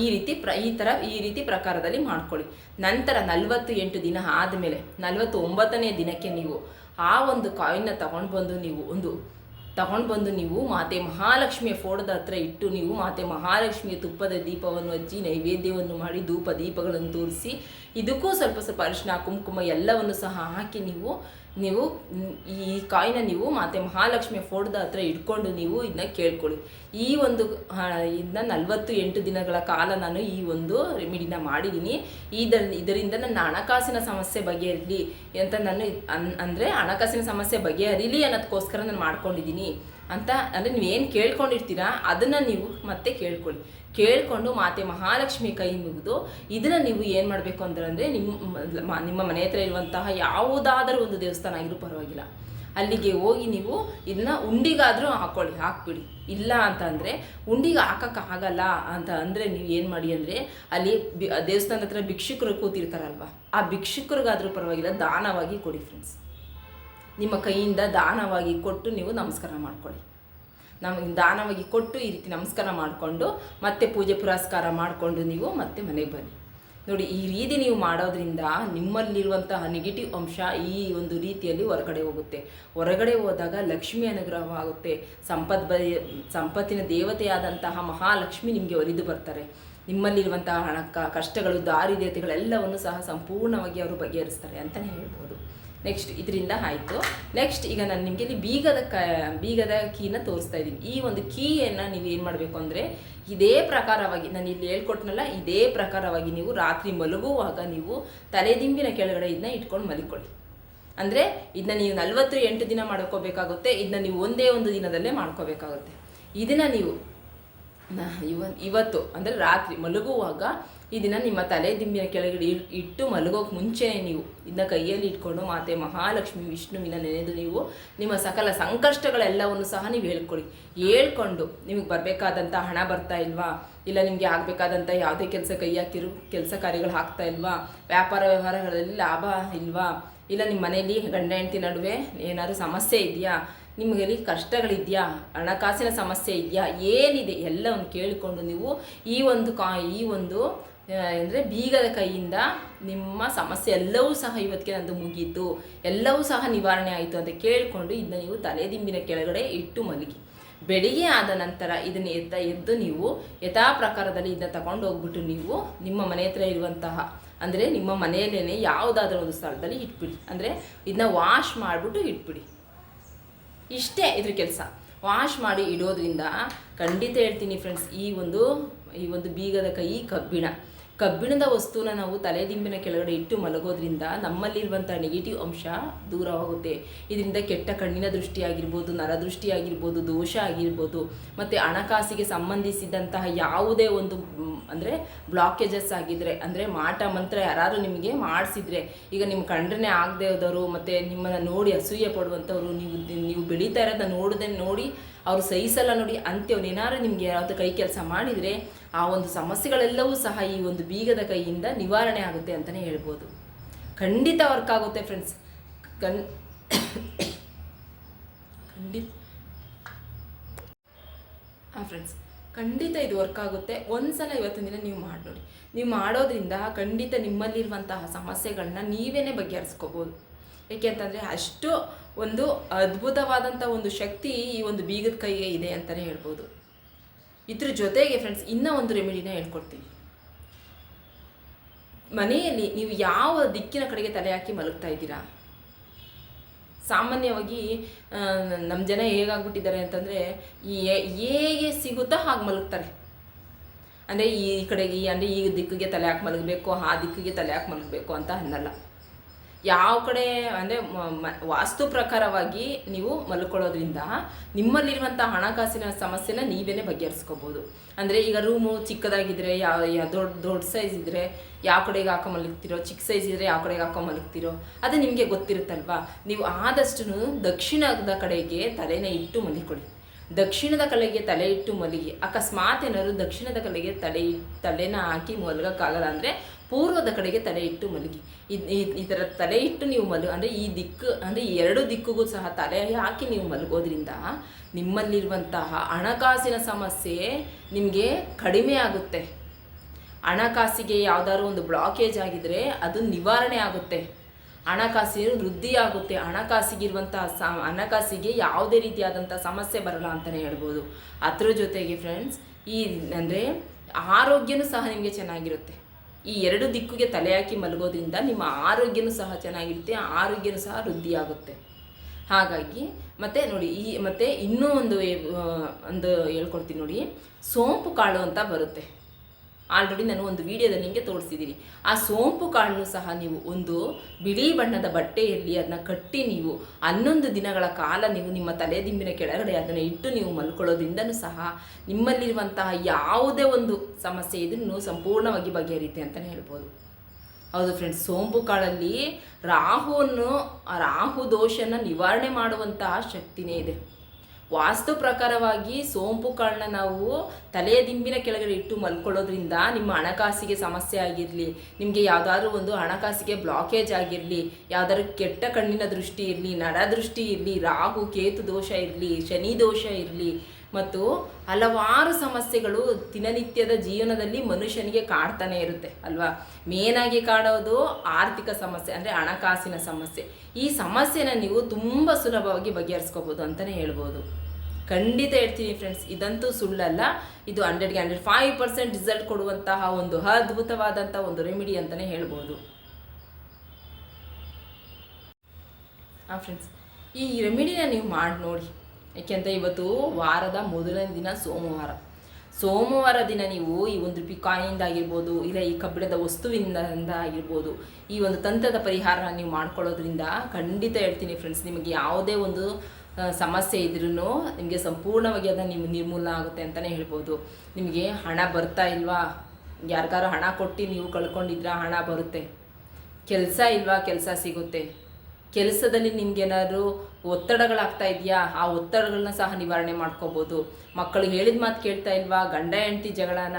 ಈ ರೀತಿ ಪ್ರ, ಈ ಥರ ಈ ರೀತಿ ಪ್ರಕಾರದಲ್ಲಿ ಮಾಡ್ಕೊಳ್ಳಿ. ನಂತರ ನಲವತ್ತು ಎಂಟು ದಿನ ಆದಮೇಲೆ ನಲವತ್ತು ಒಂಬತ್ತನೇ ದಿನಕ್ಕೆ ನೀವು ಆ ಒಂದು ಕಾಯಿನ್ನ ತಗೊಂಡು ಬಂದು ನೀವು ಒಂದು ತಗೊಂಡು ಬಂದು ನೀವು ಮಾತೆ ಮಹಾಲಕ್ಷ್ಮಿಯ ಫೋಟೋದ ಹತ್ರ ಇಟ್ಟು ನೀವು ಮಾತೆ ಮಹಾಲಕ್ಷ್ಮಿಯ ತುಪ್ಪದ ದೀಪವನ್ನು ಹಚ್ಚಿ, ನೈವೇದ್ಯವನ್ನು ಮಾಡಿ ಧೂಪ ದೀಪಗಳನ್ನು ತೋರಿಸಿ, ಇದಕ್ಕೂ ಸ್ವಲ್ಪ ಸ್ವಲ್ಪ ಅರಿಶಿನ, ಕುಂಕುಮ ಎಲ್ಲವನ್ನು ಸಹ ಹಾಕಿ ನೀವು ನೀವು ಈ ಕಾಯಿನ ನೀವು ಮಾತೆ ಮಹಾಲಕ್ಷ್ಮಿ ಫೋಟೋದ ಹತ್ರ ಇಟ್ಕೊಂಡು ನೀವು ಇದನ್ನ ಕೇಳ್ಕೊಳ್ಳಿ. ಈ ಒಂದು ಇದನ್ನ ನಲವತ್ತು ಎಂಟು ದಿನಗಳ ಕಾಲ ನಾನು ಈ ಒಂದು ರೆಮಿಡಿನ ಮಾಡಿದ್ದೀನಿ. ಇದರ, ಇದರಿಂದ ನನ್ನ ಹಣಕಾಸಿನ ಸಮಸ್ಯೆ ಬಗೆಹರಿಲಿ ಅಂತ ನಾನು ಅಂದ್ರೆ ಅಂದರೆ ಹಣಕಾಸಿನ ಸಮಸ್ಯೆ ಬಗೆಹರಿಲಿ ಅನ್ನೋದಕ್ಕೋಸ್ಕರ ನಾನು ಮಾಡ್ಕೊಂಡಿದ್ದೀನಿ. ಅಂತ, ಅಂದರೆ ಏನು ಕೇಳ್ಕೊಂಡಿರ್ತೀರಾ, ಅದನ್ನು ನೀವು ಮತ್ತೆ ಕೇಳ್ಕೊಳ್ಳಿ. ಕೇಳಿಕೊಂಡು ಮಾತೆ ಮಹಾಲಕ್ಷ್ಮಿ ಕೈ ಮುಗಿದು ಇದನ್ನು ನೀವು ಏನು ಮಾಡಬೇಕು ಅಂದ್ರೆ ನಿಮ್ಮ ನಿಮ್ಮ ಮನೆ ಹತ್ರ ಇರುವಂತಹ ಯಾವುದಾದರೂ ಒಂದು ದೇವಸ್ಥಾನ ಆಗಿರೂ ಪರವಾಗಿಲ್ಲ. ಅಲ್ಲಿಗೆ ಹೋಗಿ ನೀವು ಇದನ್ನ ಉಂಡಿಗಾದರೂ ಹಾಕ್ಕೊಳ್ಳಿ ಹಾಕ್ಬಿಡಿ. ಇಲ್ಲ ಅಂತ ಅಂದರೆ ಉಂಡಿಗೆ ಹಾಕೋಕ್ಕಾಗಲ್ಲ ಅಂತ ಅಂದರೆ ನೀವು ಏನು ಮಾಡಿ ಅಂದರೆ ಅಲ್ಲಿ ಬಿ, ದೇವಸ್ಥಾನದ ಹತ್ರ ಭಿಕ್ಷುಕರು ಕೂತಿರ್ತಾರಲ್ವ, ಆ ಭಿಕ್ಷುಕರಿಗಾದರೂ ಪರವಾಗಿಲ್ಲ, ದಾನವಾಗಿ ಕೊಡಿ ಫ್ರೆಂಡ್ಸ್ ನಿಮ್ಮ ಕೈಯಿಂದ ದಾನವಾಗಿ ಕೊಟ್ಟು ನೀವು ನಮಸ್ಕಾರ ಮಾಡ್ಕೊಳ್ಳಿ. ನಮಗೆ ದಾನವಾಗಿ ಕೊಟ್ಟು ಈ ರೀತಿ ನಮಸ್ಕಾರ ಮಾಡಿಕೊಂಡು, ಮತ್ತೆ ಪೂಜೆ ಪುರಸ್ಕಾರ ಮಾಡಿಕೊಂಡು ನೀವು ಮತ್ತೆ ಮನೆಗೆ ಬನ್ನಿ. ನೋಡಿ, ಈ ರೀತಿ ನೀವು ಮಾಡೋದ್ರಿಂದ ನಿಮ್ಮಲ್ಲಿರುವಂತಹ ನೆಗೆಟಿವ್ ಅಂಶ ಈ ಒಂದು ರೀತಿಯಲ್ಲಿ ಹೊರಗಡೆ ಹೋಗುತ್ತೆ. ಹೊರಗಡೆ ಹೋದಾಗ ಲಕ್ಷ್ಮಿ ಅನುಗ್ರಹವಾಗುತ್ತೆ ಸಂಪತ್ ಬ, ಸಂಪತ್ತಿನ ದೇವತೆಯಾದಂತಹ ಮಹಾಲಕ್ಷ್ಮಿ ನಿಮಗೆ ಒಲಿದು ಬರ್ತಾರೆ. ನಿಮ್ಮಲ್ಲಿರುವಂತಹ ಹಣ ಕಷ್ಟಗಳು ದಾರಿದೇತೆಗಳೆಲ್ಲವನ್ನು ಸಹ ಸಂಪೂರ್ಣವಾಗಿ ಅವರು ಬಗೆಹರಿಸ್ತಾರೆ ಅಂತಲೇ ಹೇಳ್ಬೋದು. ನೆಕ್ಸ್ಟ್ ಇದರಿಂದ ಆಯಿತು. ನೆಕ್ಸ್ಟ್ ಈಗ ನಾನು ನಿಮಗೆ ಇಲ್ಲಿ ಬೀಗದ ಕ, ಬೀಗದ ಕೀನ ತೋರಿಸ್ತಾ ಇದ್ದೀನಿ. ಈ ಒಂದು ಕೀಯನ್ನು ನೀವು ಏನು ಮಾಡಬೇಕು ಅಂದರೆ, ಇದೇ ಪ್ರಕಾರವಾಗಿ, ನಾನು ಇಲ್ಲಿ ಹೇಳ್ಕೊಟ್ನಲ್ಲ, ಇದೇ ಪ್ರಕಾರವಾಗಿ ನೀವು ರಾತ್ರಿ ಮಲಗುವಾಗ ನೀವು ತಲೆದಿಂಬಿನ ಕೆಳಗಡೆ ಇದನ್ನ ಇಟ್ಕೊಂಡು ಮಲಿಕೊಳ್ಳಿ. ಅಂದರೆ ಇದನ್ನ ನೀವು ನಲವತ್ತು ಎಂಟು ದಿನ ಮಾಡ್ಕೋಬೇಕಾಗುತ್ತೆ, ಇದನ್ನ ನೀವು ಒಂದೇ ಒಂದು ದಿನದಲ್ಲೇ ಮಾಡ್ಕೋಬೇಕಾಗುತ್ತೆ. ಇದನ್ನು ನೀವು ಇವ ಇವತ್ತು, ಅಂದರೆ ರಾತ್ರಿ ಮಲಗುವಾಗ ಇದನ್ನ ನಿಮ್ಮ ತಲೆ ದಿಂಬಿನ ಕೆಳಗಡೆ ಇಟ್ಟು ಮಲಗೋಕೆ ಮುಂಚೆ ನೀವು ಇದನ್ನ ಕೈಯಲ್ಲಿ ಇಟ್ಕೊಂಡು ಮಾತೆ ಮಹಾಲಕ್ಷ್ಮಿ ವಿಷ್ಣುವಿನ ನೆನೆದು ನೀವು ನಿಮ್ಮ ಸಕಲ ಸಂಕಷ್ಟಗಳೆಲ್ಲವನ್ನು ಸಹ ನೀವು ಹೇಳ್ಕೊಳ್ಳಿ. ಹೇಳ್ಕೊಂಡು ನಿಮಗೆ ಬರಬೇಕಾದಂಥ ಹಣ ಬರ್ತಾ ಇಲ್ವಾ? ಇಲ್ಲ ನಿಮಗೆ ಆಗಬೇಕಾದಂಥ ಯಾವುದೇ ಕೆಲಸ ಕೈ ಹಾಕಿರು ಕೆಲಸ ಕಾರ್ಯಗಳು ಆಗ್ತಾ ಇಲ್ವಾ? ವ್ಯಾಪಾರ ವ್ಯವಹಾರಗಳಲ್ಲಿ ಲಾಭ ಇಲ್ವಾ? ಇಲ್ಲ ನಿಮ್ಮ ಮನೆಯಲ್ಲಿ ಗಂಡ ಹೆಂಡತಿ ನಡುವೆ ಏನಾದರೂ ಸಮಸ್ಯೆ ಇದೆಯಾ? ನಿಮಗೆ ಕಷ್ಟಗಳಿದೆಯಾ? ಹಣಕಾಸಿನ ಸಮಸ್ಯೆ ಇದೆಯಾ? ಏನಿದೆ? ಎಲ್ಲವನ್ನು ಕೇಳಿಕೊಂಡು ನೀವು ಈ ಒಂದು ಕಾ ಈ ಒಂದು ಅಂದರೆ ಬೀಗದ ಕೈಯಿಂದ ನಿಮ್ಮ ಸಮಸ್ಯೆ ಎಲ್ಲವೂ ಸಹ ಇವತ್ತಿಗೆ ನಂದು ಮುಗೀತು, ಎಲ್ಲವೂ ಸಹ ನಿವಾರಣೆ ಆಯಿತು ಅಂತ ಕೇಳಿಕೊಂಡು ಇದನ್ನ ನೀವು ತಲೆದಿಂಬಿನ ಕೆಳಗಡೆ ಇಟ್ಟು ಮಲಗಿ. ಬೆಳಿಗ್ಗೆ ಆದ ನಂತರ ಇದನ್ನು ಎದ್ದ, ಎದ್ದು ನೀವು ಯಥಾ ಪ್ರಕಾರದಲ್ಲಿ ಇದನ್ನ ತಗೊಂಡು ಹೋಗ್ಬಿಟ್ಟು ನೀವು ನಿಮ್ಮ ಮನೆ ಹತ್ರ ಇರುವಂತಹ, ಅಂದರೆ ನಿಮ್ಮ ಮನೆಯಲ್ಲೇ ಯಾವುದಾದ್ರೂ ಒಂದು ಸ್ಥಳದಲ್ಲಿ ಇಟ್ಬಿಡಿ. ಅಂದರೆ ಇದನ್ನ ವಾಶ್ ಮಾಡಿಬಿಟ್ಟು ಇಟ್ಬಿಡಿ. ಇಷ್ಟೇ ಇದ್ರ ಕೆಲಸ. ವಾಶ್ ಮಾಡಿ ಇಡೋದ್ರಿಂದ ಖಂಡಿತ ಹೇಳ್ತೀನಿ ಫ್ರೆಂಡ್ಸ್ ಈ ಒಂದು ಈ ಒಂದು ಬೀಗದ ಕೈ ಕಬ್ಬಿಣ. ಕಬ್ಬಿಣದ ವಸ್ತುನ ನಾವು ತಲೆದಿಂಬಿನ ಕೆಳಗಡೆ ಇಟ್ಟು ಮಲಗೋದ್ರಿಂದ ನಮ್ಮಲ್ಲಿರುವಂಥ ನೆಗೆಟಿವ್ ಅಂಶ ದೂರವಾಗುತ್ತೆ. ಇದರಿಂದ ಕೆಟ್ಟ ಕಣ್ಣಿನ ದೃಷ್ಟಿ ಆಗಿರ್ಬೋದು ನರದೃಷ್ಟಿ ಆಗಿರ್ಬೋದು, ದೋಷ ಆಗಿರ್ಬೋದು, ಮತ್ತು ಹಣಕಾಸಿಗೆ ಸಂಬಂಧಿಸಿದಂತಹ ಯಾವುದೇ ಒಂದು ಅಂದರೆ ಬ್ಲಾಕೇಜಸ್ ಆಗಿದ್ರೆ, ಅಂದರೆ ಮಾಟ ಮಂತ್ರ ಯಾರು ನಿಮಗೆ ಮಾಡಿಸಿದರೆ, ಈಗ ನಿಮ್ಮ ಕಂಡ್ರೆ ಆಗದೆ ಹೋದವರು, ಮತ್ತು ನಿಮ್ಮನ್ನು ನೋಡಿ ಅಸೂಯೆ ಪಡುವಂಥವ್ರು, ನೀವು ನೀವು ಬೆಳೀತಾ ಇರೋದನ್ನ ನೋಡದೆ, ನೋಡಿ ಅವ್ರು ಸಹಿಸಲ್ಲ ನೋಡಿ ಅಂತ್ಯವ್ನು ಏನಾದ್ರು ನಿಮಗೆ ಯಾವುದು ಕೈ ಕೆಲಸ ಮಾಡಿದರೆ ಆ ಒಂದು ಸಮಸ್ಯೆಗಳೆಲ್ಲವೂ ಸಹ ಈ ಒಂದು ಬೀಗದ ಕೈಯಿಂದ ನಿವಾರಣೆ ಆಗುತ್ತೆ ಅಂತಲೇ ಹೇಳ್ಬೋದು. ಖಂಡಿತ ವರ್ಕ್ ಆಗುತ್ತೆ ಫ್ರೆಂಡ್ಸ್ ಖಂಡಿತ ಹಾಂ ಫ್ರೆಂಡ್ಸ್ ಖಂಡಿತ ಇದು ವರ್ಕ್ ಆಗುತ್ತೆ. ಒಂದ್ಸಲ ಇವತ್ತಿನ ದಿನ ನೀವು ಮಾಡಿ ನೋಡಿ. ನೀವು ಮಾಡೋದ್ರಿಂದ ಖಂಡಿತ ನಿಮ್ಮಲ್ಲಿರುವಂತಹ ಸಮಸ್ಯೆಗಳನ್ನ ನೀವೇ ಬಗೆಹರಿಸ್ಕೋಬೋದು. ಏಕೆ ಅಂತಂದರೆ ಅಷ್ಟು ಒಂದು ಅದ್ಭುತವಾದಂಥ ಒಂದು ಶಕ್ತಿ ಈ ಒಂದು ಬೀಗದ ಕೈಗೆ ಇದೆ ಅಂತಲೇ ಹೇಳ್ಬೋದು. ಇದ್ರ ಜೊತೆಗೆ ಫ್ರೆಂಡ್ಸ್ ಇನ್ನೂ ಒಂದು ರೆಮಿಡಿನ ಹೇಳ್ಕೊಡ್ತೀನಿ. ಮನೆಯಲ್ಲಿ ನೀವು ಯಾವ ದಿಕ್ಕಿನ ಕಡೆಗೆ ತಲೆ ಹಾಕಿ ಮಲಗ್ತಾ ಇದ್ದೀರಾ? ಸಾಮಾನ್ಯವಾಗಿ ನಮ್ಮ ಜನ ಹೇಗಾಗ್ಬಿಟ್ಟಿದ್ದಾರೆ ಅಂತಂದರೆ, ಈ ಹೇಗೆ ಸಿಗುತ್ತೋ ಹಾಗೆ ಮಲಗ್ತಾರೆ. ಅಂದರೆ ಈ ಕಡೆಗೆ, ಅಂದರೆ ಈ ದಿಕ್ಕಿಗೆ ತಲೆ ಹಾಕಿ ಮಲಗಬೇಕು, ಆ ದಿಕ್ಕಿಗೆ ತಲೆ ಹಾಕಿ ಮಲಗಬೇಕು ಅಂತ ಅನ್ನಲ್ಲ. ಯಾವ ಕಡೆ ಅಂದರೆ ವಾಸ್ತು ಪ್ರಕಾರವಾಗಿ ನೀವು ಮಲ್ಕೊಳ್ಳೋದ್ರಿಂದ ನಿಮ್ಮಲ್ಲಿರುವಂಥ ಹಣಕಾಸಿನ ಸಮಸ್ಯೆನ ನೀವೇ ಬಗೆಹರಿಸ್ಕೋಬೋದು. ಅಂದರೆ ಈಗ ರೂಮು ಚಿಕ್ಕದಾಗಿದ್ದರೆ ಯಾವ ದೊಡ್ಡ ದೊಡ್ಡ ಸೈಜ್ ಇದ್ದರೆ ಯಾವ ಕಡೆಗೆ ಹಾಕೋ ಮಲಗ್ತಿರೋ, ಚಿಕ್ಕ ಸೈಜ್ ಇದ್ದರೆ ಯಾವ ಕಡೆಗೆ ಹಾಕೋ ಮಲಗ್ತಿರೋ, ಅದು ನಿಮಗೆ ಗೊತ್ತಿರುತ್ತಲ್ವಾ? ನೀವು ಆದಷ್ಟು ದಕ್ಷಿಣದ ಕಡೆಗೆ ತಲೆನ ಇಟ್ಟು ಮಲಿಕೊಳ್ಳಿ. ದಕ್ಷಿಣದ ಕಡೆಗೆ ತಲೆ ಇಟ್ಟು ಮಲಗಿ. ಅಕಸ್ಮಾತ್ ಏನಾದ್ರು ದಕ್ಷಿಣದ ಕಡೆಗೆ ತಲೆ ತಲೆನ ಹಾಕಿ ಮಲಗೋಕ್ಕಾಗಲ್ಲ ಅಂದರೆ ಪೂರ್ವದ ಕಡೆಗೆ ತಲೆ ಇಟ್ಟು ಮಲಗಿ. ಈ ಥರ ತಲೆ ಇಟ್ಟು ನೀವು ಮಲಗ ಅಂದರೆ ಈ ದಿಕ್ಕು ಅಂದರೆ ಎರಡು ದಿಕ್ಕಿಗೂ ಸಹ ತಲೆ ಹಾಕಿ ನೀವು ಮಲಗೋದ್ರಿಂದ ನಿಮ್ಮಲ್ಲಿರುವಂತಹ ಹಣಕಾಸಿನ ಸಮಸ್ಯೆ ನಿಮಗೆ ಕಡಿಮೆ ಆಗುತ್ತೆ. ಹಣಕಾಸಿಗೆ ಯಾವುದಾದ್ರು ಒಂದು ಬ್ಲಾಕೇಜ್ ಆಗಿದ್ದರೆ ಅದು ನಿವಾರಣೆ ಆಗುತ್ತೆ. ಹಣಕಾಸಿನ ವೃದ್ಧಿ ಆಗುತ್ತೆ. ಹಣಕಾಸಿಗಿರುವಂತಹ ಸ ಹಣಕಾಸಿಗೆ ಯಾವುದೇ ರೀತಿಯಾದಂಥ ಸಮಸ್ಯೆ ಬರಲ್ಲ ಅಂತಲೇ ಹೇಳ್ಬೋದು. ಅದ್ರ ಜೊತೆಗೆ ಫ್ರೆಂಡ್ಸ್ ಈ ಅಂದರೆ ಆರೋಗ್ಯನೂ ಸಹ ನಿಮಗೆ ಚೆನ್ನಾಗಿರುತ್ತೆ. ಈ ಎರಡು ದಿಕ್ಕಿಗೆ ತಲೆ ಹಾಕಿ ಮಲಗೋದ್ರಿಂದ ನಿಮ್ಮ ಆರೋಗ್ಯನೂ ಸಹ ಚೆನ್ನಾಗಿರುತ್ತೆ, ಆರೋಗ್ಯನೂ ಸಹ ವೃದ್ಧಿಯಾಗುತ್ತೆ. ಹಾಗಾಗಿ ಮತ್ತೆ ನೋಡಿ, ಈ ಮತ್ತೆ ಇನ್ನೂ ಒಂದು ಒಂದು ಹೇಳ್ಕೊಡ್ತೀನಿ ನೋಡಿ. ಸೋಂಪು ಕಾಳು ಅಂತ ಬರುತ್ತೆ. ಆಲ್ರೆಡಿ ನಾನು ಒಂದು ವಿಡಿಯೋದಲ್ಲಿ ನಿಮಗೆ ತೋರಿಸಿದ್ದೀನಿ ಆ ಸೋಂಪು ಕಾಳನ್ನು ಸಹ ನೀವು ಒಂದು ಬಿಳಿ ಬಣ್ಣದ ಬಟ್ಟೆಯಲ್ಲಿ ಅದನ್ನ ಕಟ್ಟಿ ನೀವು ಹನ್ನೊಂದು ದಿನಗಳ ಕಾಲ ನೀವು ನಿಮ್ಮ ತಲೆ ದಿಂಬಿನ ಕೆಳಗಡೆ ಅದನ್ನು ಇಟ್ಟು ನೀವು ಮಲ್ಕೊಳ್ಳೋದ್ರಿಂದನೂ ಸಹ ನಿಮ್ಮಲ್ಲಿರುವಂತಹ ಯಾವುದೇ ಒಂದು ಸಮಸ್ಯೆ ಇದನ್ನು ಸಂಪೂರ್ಣವಾಗಿ ಬಗೆಹರಿಯುತ್ತೆ ಅಂತಲೇ ಹೇಳ್ಬೋದು. ಹೌದು ಫ್ರೆಂಡ್ಸ್ ಸೋಂಪು ಕಾಳಲ್ಲಿ ರಾಹುವನ್ನು, ರಾಹು ದೋಷನ ನಿವಾರಣೆ ಮಾಡುವಂತಹ ಶಕ್ತಿನೇ ಇದೆ. ವಾಸ್ತು ಪ್ರಕಾರವಾಗಿ ಸೋಂಪು ಕಾಳನ್ನ ನಾವು ತಲೆಯ ದಿಂಬಿನ ಕೆಳಗಡೆ ಇಟ್ಟು ಮಲ್ಕೊಳ್ಳೋದ್ರಿಂದ ನಿಮ್ಮ ಹಣಕಾಸಿಗೆ ಸಮಸ್ಯೆ ಆಗಿರಲಿ, ನಿಮಗೆ ಯಾವುದಾದ್ರೂ ಒಂದು ಹಣಕಾಸಿಗೆ ಬ್ಲಾಕೇಜ್ ಆಗಿರಲಿ, ಯಾವ್ದಾದ್ರು ಕೆಟ್ಟ ಕಣ್ಣಿನ ದೃಷ್ಟಿ ಇರಲಿ ನರ ದೃಷ್ಟಿ ಇರಲಿ, ರಾಹು, ಕೇತು ದೋಷ ಇರಲಿ, ಶನಿ ದೋಷ ಇರಲಿ ಮತ್ತು ಹಲವಾರು ಸಮಸ್ಯೆಗಳು ದಿನನಿತ್ಯದ ಜೀವನದಲ್ಲಿ ಮನುಷ್ಯನಿಗೆ ಕಾಡ್ತಾನೆ ಇರುತ್ತೆ, ಅಲ್ವಾ? ಮೇನಾಗಿ ಕಾಡೋದು ಆರ್ಥಿಕ ಸಮಸ್ಯೆ, ಅಂದರೆ ಹಣಕಾಸಿನ ಸಮಸ್ಯೆ. ಈ ಸಮಸ್ಯೆನ ನೀವು ತುಂಬ ಸುಲಭವಾಗಿ ಬಗೆಹರಿಸ್ಕೋಬೋದು ಅಂತಲೇ ಹೇಳ್ಬೋದು. ಖಂಡಿತ ಹೇಳ್ತೀನಿ ಫ್ರೆಂಡ್ಸ್ ಇದಂತೂ ಸುಳ್ಳಲ್ಲ. ಇದು ಹಂಡ್ರೆಡ್ಗೆ ಹಂಡ್ರೆಡ್ ಫೈವ್ ಪರ್ಸೆಂಟ್ ರಿಸಲ್ಟ್ ಕೊಡುವಂತಹ ಒಂದು ಅದ್ಭುತವಾದಂಥ ಒಂದು ರೆಮಿಡಿ ಅಂತಲೇ ಹೇಳ್ಬೋದು. ಹಾಂ ಫ್ರೆಂಡ್ಸ್ ಈ ರೆಮಿಡಿನ ನೀವು ಮಾಡಿ ನೋಡಿ. ಯಾಕೆಂತ ಇವತ್ತು ವಾರದ ಮೊದಲನೇ ದಿನ ಸೋಮವಾರ. ಸೋಮವಾರ ದಿನ ನೀವು ಈ ಒಂದು ಕಾಯಿಂದ ಆಗಿರ್ಬೋದು ಇಲ್ಲ ಈ ಕಬ್ಬಿಣದ ವಸ್ತುವಿನಿಂದ ಆಗಿರ್ಬೋದು ಈ ಒಂದು ತಂತ್ರದ ಪರಿಹಾರನ ನೀವು ಮಾಡ್ಕೊಳ್ಳೋದ್ರಿಂದ ಖಂಡಿತ ಹೇಳ್ತೀನಿ ಫ್ರೆಂಡ್ಸ್ ನಿಮಗೆ ಯಾವುದೇ ಒಂದು ಸಮಸ್ಯೆ ಇದ್ರೂ ನಿಮಗೆ ಸಂಪೂರ್ಣವಾಗಿ ಅದನ್ನು ನಿಮ್ಗೆ ನಿರ್ಮೂಲನ ಆಗುತ್ತೆ ಅಂತಲೇ ಹೇಳ್ಬೋದು. ನಿಮಗೆ ಹಣ ಬರ್ತಾ ಇಲ್ವಾ? ಯಾರಿಗಾರು ಹಣ ಕೊಟ್ಟು ನೀವು ಕಳ್ಕೊಂಡಿದ್ರ ಹಣ ಬರುತ್ತೆ. ಕೆಲಸ ಇಲ್ವಾ? ಕೆಲಸ ಸಿಗುತ್ತೆ. ಕೆಲಸದಲ್ಲಿ ನಿಮ್ಗೇನಾದ್ರು ಒತ್ತಡಗಳಾಗ್ತಾ ಇದೆಯಾ? ಆ ಒತ್ತಡಗಳನ್ನ ಸಹ ನಿವಾರಣೆ ಮಾಡ್ಕೋಬೋದು. ಮಕ್ಕಳು ಹೇಳಿದ ಮಾತು ಕೇಳ್ತಾ ಇಲ್ವಾ? ಗಂಡ ಹೆಂಡತಿ ಜಗಳನ,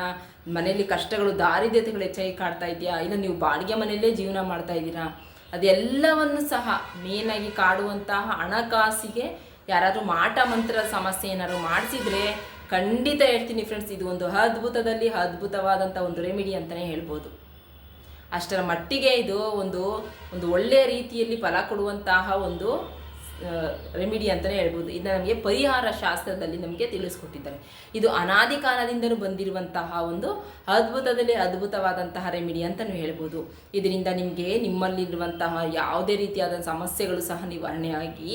ಮನೆಯಲ್ಲಿ ಕಷ್ಟಗಳು, ದಾರಿದ್ರ್ಯತೆಗಳು ಹೆಚ್ಚಾಗಿ ಕಾಡ್ತಾ ಇದೆಯಾ? ಇಲ್ಲ ನೀವು ಬಾಡಿಗೆ ಮನೆಯಲ್ಲೇ ಜೀವನ ಮಾಡ್ತಾ ಇದ್ದೀರಾ? ಅದೆಲ್ಲವನ್ನು ಸಹ ಮೇನಾಗಿ ಕಾಡುವಂತಹ ಹಣಕಾಸಿಗೆ ಯಾರಾದರೂ ಮಾಟ ಮಂತ್ರ ಸಮಸ್ಯೆ ಏನಾದ್ರು ಮಾಡಿಸಿದ್ರೆ ಖಂಡಿತ ಹೇಳ್ತೀನಿ ಫ್ರೆಂಡ್ಸ್ ಇದು ಒಂದು ಅದ್ಭುತದಲ್ಲಿ ಅದ್ಭುತವಾದಂಥ ಒಂದು ರೆಮಿಡಿ ಅಂತಲೇ ಹೇಳ್ಬೋದು. ಅಷ್ಟರ ಮಟ್ಟಿಗೆ ಇದು ಒಂದು ಒಂದು ಒಳ್ಳೆಯ ರೀತಿಯಲ್ಲಿ ಫಲ ಕೊಡುವಂತಹ ಒಂದು ರೆಮಿಡಿ ಅಂತಲೇ ಹೇಳ್ಬೋದು. ಇದನ್ನ ನಮಗೆ ಪರಿಹಾರ ಶಾಸ್ತ್ರದಲ್ಲಿ ನಮಗೆ ತಿಳಿಸ್ಕೊಟ್ಟಿದ್ದಾರೆ. ಇದು ಅನಾದಿ ಕಾಲದಿಂದಲೂ ಬಂದಿರುವಂತಹ ಒಂದು ಅದ್ಭುತದಲ್ಲಿ ಅದ್ಭುತವಾದಂತಹ ರೆಮಿಡಿ ಅಂತಲೂ ಹೇಳ್ಬೋದು. ಇದರಿಂದ ನಿಮಗೆ ನಿಮ್ಮಲ್ಲಿರುವಂತಹ ಯಾವುದೇ ರೀತಿಯಾದ ಸಮಸ್ಯೆಗಳು ಸಹ ನಿವಾರಣೆಯಾಗಿ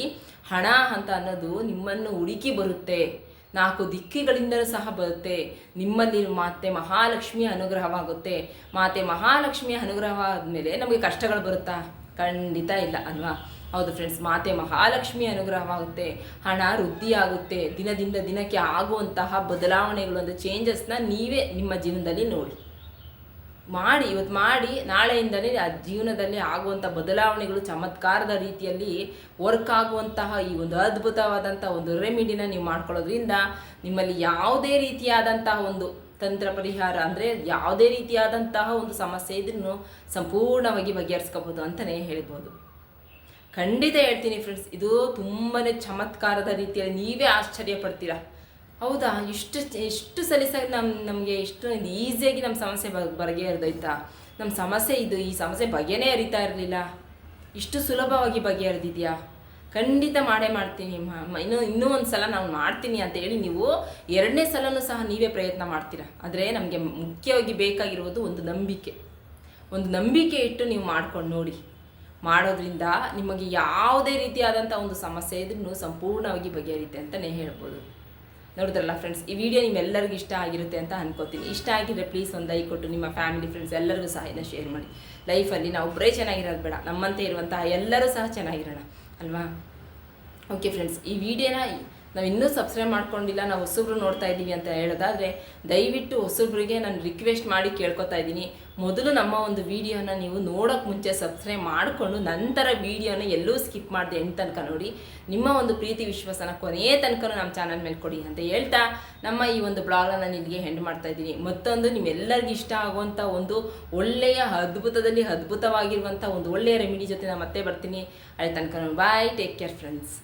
ಹಣ ಅಂತ ಅನ್ನೋದು ನಿಮ್ಮನ್ನು ಹುಡುಕಿ ಬರುತ್ತೆ. ನಾಲ್ಕು ದಿಕ್ಕಿಗಳಿಂದಲೂ ಸಹ ಬರುತ್ತೆ. ನಿಮ್ಮಲ್ಲಿ ಮಾತೆ ಮಹಾಲಕ್ಷ್ಮಿಯ ಅನುಗ್ರಹವಾಗುತ್ತೆ. ಮಾತೆ ಮಹಾಲಕ್ಷ್ಮಿಯ ಅನುಗ್ರಹ ಆದಮೇಲೆ ನಮಗೆ ಕಷ್ಟಗಳು ಬರುತ್ತಾ? ಖಂಡಿತ ಇಲ್ಲ, ಅಲ್ವಾ? ಹೌದು ಫ್ರೆಂಡ್ಸ್ ಮಾತೆ ಮಹಾಲಕ್ಷ್ಮಿ ಅನುಗ್ರಹವಾಗುತ್ತೆ. ಹಣ ವೃದ್ಧಿಯಾಗುತ್ತೆ. ದಿನದಿಂದ ದಿನಕ್ಕೆ ಆಗುವಂತಹ ಬದಲಾವಣೆಗಳು ಅಂದರೆ ಚೇಂಜಸ್ನ ನೀವೇ ನಿಮ್ಮ ಜೀವನದಲ್ಲಿ ನೋಡಿ. ಮಾಡಿ ಇವತ್ತು ಮಾಡಿ, ನಾಳೆಯಿಂದನೇ ಆ ಜೀವನದಲ್ಲಿ ಆಗುವಂಥ ಬದಲಾವಣೆಗಳು ಚಮತ್ಕಾರದ ರೀತಿಯಲ್ಲಿ ವರ್ಕ್ ಆಗುವಂತಹ ಈ ಒಂದು ಅದ್ಭುತವಾದಂಥ ಒಂದು ರೆಮಿಡಿನ ನೀವು ಮಾಡ್ಕೊಳ್ಳೋದ್ರಿಂದ ನಿಮ್ಮಲ್ಲಿ ಯಾವುದೇ ರೀತಿಯಾದಂತಹ ಒಂದು ತಂತ್ರ ಪರಿಹಾರ ಅಂದರೆ ಯಾವುದೇ ರೀತಿಯಾದಂತಹ ಒಂದು ಸಮಸ್ಯೆ ಇದನ್ನು ಸಂಪೂರ್ಣವಾಗಿ ಬಗೆಹರಿಸ್ಕೋಬೋದು ಅಂತಲೇ ಹೇಳ್ಬೋದು. ಖಂಡಿತ ಹೇಳ್ತೀನಿ ಫ್ರೆಂಡ್ಸ್ ಇದು ತುಂಬಾ ಚಮತ್ಕಾರದ ರೀತಿಯಲ್ಲಿ ನೀವೇ ಆಶ್ಚರ್ಯ ಪಡ್ತೀರಾ ಹೌದಾ? ಇಷ್ಟು ಇಷ್ಟು ಸಲೀಸಾಗಿ ನಮ್ಮ ನಮಗೆ ಇಷ್ಟು ಈಸಿಯಾಗಿ ನಮ್ಮ ಸಮಸ್ಯೆ ಬಗೆಹರಿದೋಯ್ತಾ ನಮ್ಮ ಸಮಸ್ಯೆ ಇದು, ಈ ಸಮಸ್ಯೆ ಬಗೆನೇ ಅರಿತಾ ಇರಲಿಲ್ಲ. ಇಷ್ಟು ಸುಲಭವಾಗಿ ಬಗೆಹರಿದಿದೆಯಾ? ಖಂಡಿತ ಮಾಡೇ ಮಾಡ್ತೀನಿ. ಇನ್ನೂ ಇನ್ನೂ ಒಂದು ಸಲ ನಾನು ಮಾಡ್ತೀನಿ ಅಂತ ಹೇಳಿ ನೀವು ಎರಡನೇ ಸಲನೂ ಸಹ ನೀವೇ ಪ್ರಯತ್ನ ಮಾಡ್ತೀರಾ? ಆದರೆ ನಮಗೆ ಮುಖ್ಯವಾಗಿ ಬೇಕಾಗಿರುವುದು ಒಂದು ನಂಬಿಕೆ. ಒಂದು ನಂಬಿಕೆ ಇಟ್ಟು ನೀವು ಮಾಡ್ಕೊಂಡು ನೋಡಿ. ಮಾಡೋದ್ರಿಂದ ನಿಮಗೆ ಯಾವುದೇ ರೀತಿಯಾದಂಥ ಒಂದು ಸಮಸ್ಯೆ ಇದ್ರೂ ಸಂಪೂರ್ಣವಾಗಿ ಬಗೆಹರಿಯುತ್ತೆ ಅಂತಲೇ ಹೇಳ್ಬೋದು. ನೋಡಿದ್ರಲ್ಲ ಫ್ರೆಂಡ್ಸ್ ಈ ವಿಡಿಯೋ ನಿಮ್ಮೆಲ್ಲರಿಗೂ ಇಷ್ಟ ಆಗಿರುತ್ತೆ ಅಂತ ಅನ್ಕೋತೀನಿ. ಇಷ್ಟ ಆಗಿದ್ರೆ ಪ್ಲೀಸ್ ಒಂದು ಲೈಕ್ ಕೊಟ್ಟು ನಿಮ್ಮ ಫ್ಯಾಮಿಲಿ ಫ್ರೆಂಡ್ಸ್ ಎಲ್ಲರಿಗೂ ಸಹ ಇದನ್ನ ಶೇರ್ ಮಾಡಿ ಲೈಫಲ್ಲಿ ನಾವು ಒಬ್ಬರೇ ಚೆನ್ನಾಗಿರೋದು ಬೇಡ, ನಮ್ಮಂತೆ ಇರುವಂತಹ ಎಲ್ಲರೂ ಸಹ ಚೆನ್ನಾಗಿರೋಣ. ಅಲ್ವಾ? ಓಕೆ ಫ್ರೆಂಡ್ಸ್ ಈ ವಿಡಿಯೋನ ನಾವು ಇನ್ನೂ ಸಬ್ಸ್ಕ್ರೈಬ್ ಮಾಡ್ಕೊಂಡಿಲ್ಲ, ನಾವು ಹೊಸಬ್ರು ನೋಡ್ತಾ ಇದ್ದೀವಿ ಅಂತ ಹೇಳೋದಾದರೆ, ದಯವಿಟ್ಟು ಹೊಸಬ್ರಿಗೆ ನಾನು ರಿಕ್ವೆಸ್ಟ್ ಮಾಡಿ ಕೇಳ್ಕೊತಾ ಇದ್ದೀನಿ ಮೊದಲು ನಮ್ಮ ಒಂದು ವಿಡಿಯೋನ ನೀವು ನೋಡೋಕ್ಕೆ ಮುಂಚೆ ಸಬ್ಸ್ಕ್ರೈಬ್ ಮಾಡಿಕೊಂಡು, ನಂತರ ವಿಡಿಯೋನ ಎಲ್ಲೂ ಸ್ಕಿಪ್ ಮಾಡಿದೆ ಎಂಟು ತನಕ ನೋಡಿ. ನಿಮ್ಮ ಒಂದು ಪ್ರೀತಿ ವಿಶ್ವಾಸನ ಕೊನೆಯ ತನಕ ನಮ್ಮ ಚಾನಲ್ ಮೇಲೆ ಕೊಡಿ ಅಂತ ಹೇಳ್ತಾ ನಮ್ಮ ಈ ಒಂದು ಬ್ಲಾಗನ್ನು ನಾನು ಇಲ್ಲಿಗೆ ಹೆಂಡ್ ಮಾಡ್ತಾ ಇದ್ದೀನಿ ಮತ್ತೊಂದು ನಿಮ್ಮೆಲ್ಲರಿಗೂ ಇಷ್ಟ ಆಗುವಂಥ ಒಂದು ಒಳ್ಳೆಯ, ಅದ್ಭುತದಲ್ಲಿ ಅದ್ಭುತವಾಗಿರುವಂಥ ಒಂದು ಒಳ್ಳೆಯ ರೆಮಿಡಿ ಜೊತೆ ನಾನು ಮತ್ತೆ ಬರ್ತೀನಿ. ಅಲ್ಲಿ ತನಕ ಬಾಯ್ ಟೇಕ್ ಕೇರ್ ಫ್ರೆಂಡ್ಸ್